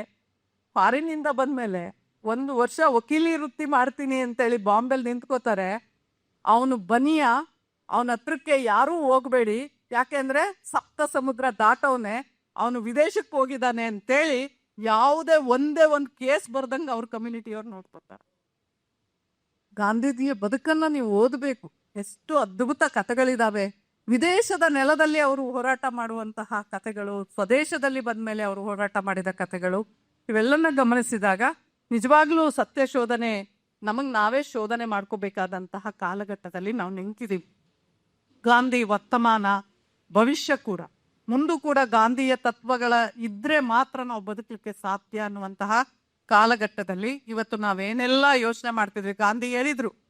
ಫಾರಿನಿಂದ ಬಂದ್ಮೇಲೆ ಒಂದು ವರ್ಷ ವಕೀಲಿ ವೃತ್ತಿ ಮಾಡ್ತೀನಿ ಅಂತೇಳಿ ಬಾಂಬೆಲ್ ನಿಂತ್ಕೋತಾರೆ. ಅವನು ಬನಿಯ, ಅವನ ಹತ್ರಕ್ಕೆ ಯಾರೂ ಹೋಗಬೇಡಿ. ಯಾಕೆಂದ್ರೆ ಸಪ್ತ ಸಮುದ್ರ ದಾಟವನೆ ಅವನು ವಿದೇಶಕ್ಕೆ ಹೋಗಿದ್ದಾನೆ ಅಂತೇಳಿ ಯಾವುದೇ ಒಂದೇ ಒಂದು ಕೇಸ್ ಬರ್ದಂಗೆ ಅವ್ರ ಕಮ್ಯುನಿಟಿಯವ್ರು ನೋಡ್ಕೊತಾರೆ. ಗಾಂಧೀಜಿಯ ಬದುಕನ್ನ ನೀವು ಓದಬೇಕು. ಎಷ್ಟು ಅದ್ಭುತ ಕಥೆಗಳಿದಾವೆ. ವಿದೇಶದ ನೆಲದಲ್ಲಿ ಅವರು ಹೋರಾಟ ಮಾಡುವಂತಹ ಕಥೆಗಳು, ಸ್ವದೇಶದಲ್ಲಿ ಬಂದ್ಮೇಲೆ ಅವರು ಹೋರಾಟ ಮಾಡಿದ ಕಥೆಗಳು, ಇವೆಲ್ಲನ್ನ ಗಮನಿಸಿದಾಗ ನಿಜವಾಗ್ಲೂ ಸತ್ಯ ಶೋಧನೆ, ನಮಗ್ ನಾವೇ ಶೋಧನೆ ಮಾಡ್ಕೋಬೇಕಾದಂತಹ ಕಾಲಘಟ್ಟದಲ್ಲಿ ನಾವು ನಿಂತಿದ್ದೀವಿ ಗಾಂಧಿ ವರ್ತಮಾನ, ಭವಿಷ್ಯ ಕೂಡ. ಮುಂದು ಕೂಡ ಗಾಂಧಿಯ ತತ್ವಗಳ ಇದ್ರೆ ಮಾತ್ರ ನಾವು ಬದುಕಲಿಕ್ಕೆ ಸಾಧ್ಯ ಅನ್ನುವಂತಹ ಕಾಲಘಟ್ಟದಲ್ಲಿ ಇವತ್ತು ನಾವೇನೆಲ್ಲ ಯೋಚನೆ ಮಾಡ್ತಿದ್ವಿ. ಗಾಂಧಿ ಹೇಳಿದ್ರು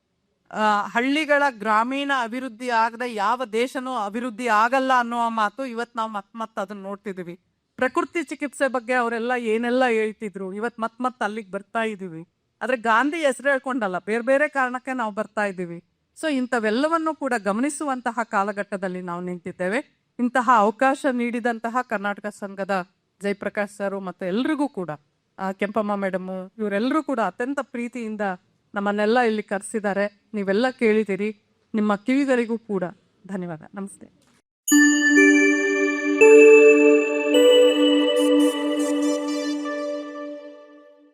ಹಳ್ಳಿಗಳ ಗ್ರಾಮೀಣ ಅಭಿವೃದ್ಧಿ ಆಗದೆ ಯಾವ ದೇಶನೂ ಅಭಿವೃದ್ಧಿ ಆಗಲ್ಲ ಅನ್ನುವ ಮಾತು ಇವತ್ತು ನಾವು ಮತ್ ಮತ್ತೆ ಅದನ್ನ ನೋಡ್ತಿದೀವಿ. ಪ್ರಕೃತಿ ಚಿಕಿತ್ಸೆ ಬಗ್ಗೆ ಅವರೆಲ್ಲ ಏನೆಲ್ಲ ಹೇಳ್ತಿದ್ರು ಇವತ್ತು ಮತ್ ಮತ್ತೆ ಅಲ್ಲಿಗೆ ಬರ್ತಾ ಇದೀವಿ. ಆದ್ರೆ ಗಾಂಧಿ ಹೆಸರು ಹೇಳ್ಕೊಂಡಲ್ಲ, ಬೇರೆ ಬೇರೆ ಕಾರಣಕ್ಕೆ ನಾವು ಬರ್ತಾ ಇದ್ದೀವಿ ಸೊ ಇಂಥವೆಲ್ಲವನ್ನು ಕೂಡ ಗಮನಿಸುವಂತಹ ಕಾಲಘಟ್ಟದಲ್ಲಿ ನಾವು ನಿಂತಿದ್ದೇವೆ. ಇಂತಹ ಅವಕಾಶ ನೀಡಿದಂತಹ ಕರ್ನಾಟಕ ಸಂಘದ ಜಯಪ್ರಕಾಶ್ ಸರ್ ಮತ್ತು ಎಲ್ರಿಗೂ ಕೂಡ ಕೆಂಪಮ್ಮ ಮೇಡಮ್ ಇವರೆಲ್ಲರೂ ಕೂಡ ಅತ್ಯಂತ ಪ್ರೀತಿಯಿಂದ ನಮ್ಮನ್ನೆಲ್ಲ ಇಲ್ಲಿ ಕರೆಸಿದ್ದಾರೆ. ನೀವೆಲ್ಲ ಕೇಳಿದ್ದೀರಿ. ನಿಮ್ಮ ಕಿವಿಗಳಿಗೂ ಕೂಡ ಧನ್ಯವಾದ. ನಮಸ್ತೆ.